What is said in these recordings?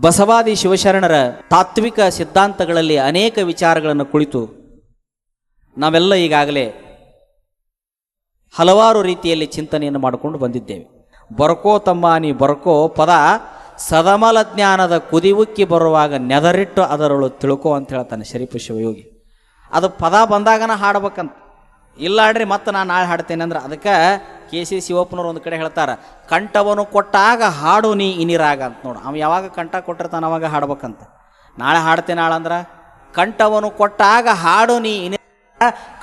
ಬಸವಾದಿ ಶಿವಶರಣರ ತಾತ್ವಿಕ ಸಿದ್ಧಾಂತಗಳಲ್ಲಿ ಅನೇಕ ವಿಚಾರಗಳನ್ನು ಕುಳಿತು ನಾವೆಲ್ಲ ಈಗಾಗಲೇ ಹಲವಾರು ರೀತಿಯಲ್ಲಿ ಚಿಂತನೆಯನ್ನು ಮಾಡಿಕೊಂಡು ಬಂದಿದ್ದೇವೆ. ಬರಕೋ ತಮ್ಮ ನೀ ಬರ್ಕೋ ಪದ, ಸದಮಲ ಜ್ಞಾನದ ಕುದಿವುಕ್ಕಿ ಬರುವಾಗ ನೆದರಿಟ್ಟು ಅದರೊಳು ತಿಳ್ಕೋ ಅಂತ ಹೇಳ್ತಾನೆ ಶರೀಫ ಶಿವಯೋಗಿ ಅದು ಪದ ಬಂದಾಗನ ಹಾಡ್ಬೇಕಂತ. ಇಲ್ಲಾಡ್ರಿ ಮತ್ತೆ ನಾನು ನಾಳೆ ಹಾಡ್ತೇನೆ ಅಂದ್ರೆ ಅದಕ್ಕೆ ಕೆ ಸಿ ಶಿವಪ್ಪನವ್ರು ಒಂದು ಕಡೆ ಹೇಳ್ತಾರೆ, ಕಂಠವನ್ನು ಕೊಟ್ಟಾಗ ಹಾಡು ನೀ ಇನಿರಾಗ ಅಂತ ನೋಡು. ಅವ ಯಾವಾಗ ಕಂಠ ಕೊಟ್ಟಿರ್ತಾನೆ ಅವಾಗ ಹಾಡ್ಬೇಕಂತ. ನಾಳೆ ಹಾಡ್ತೇನೆ ನಾಳೆ ಅಂದ್ರೆ, ಕಂಠವನ್ನು ಕೊಟ್ಟಾಗ ಹಾಡು ನೀ ಇನಿ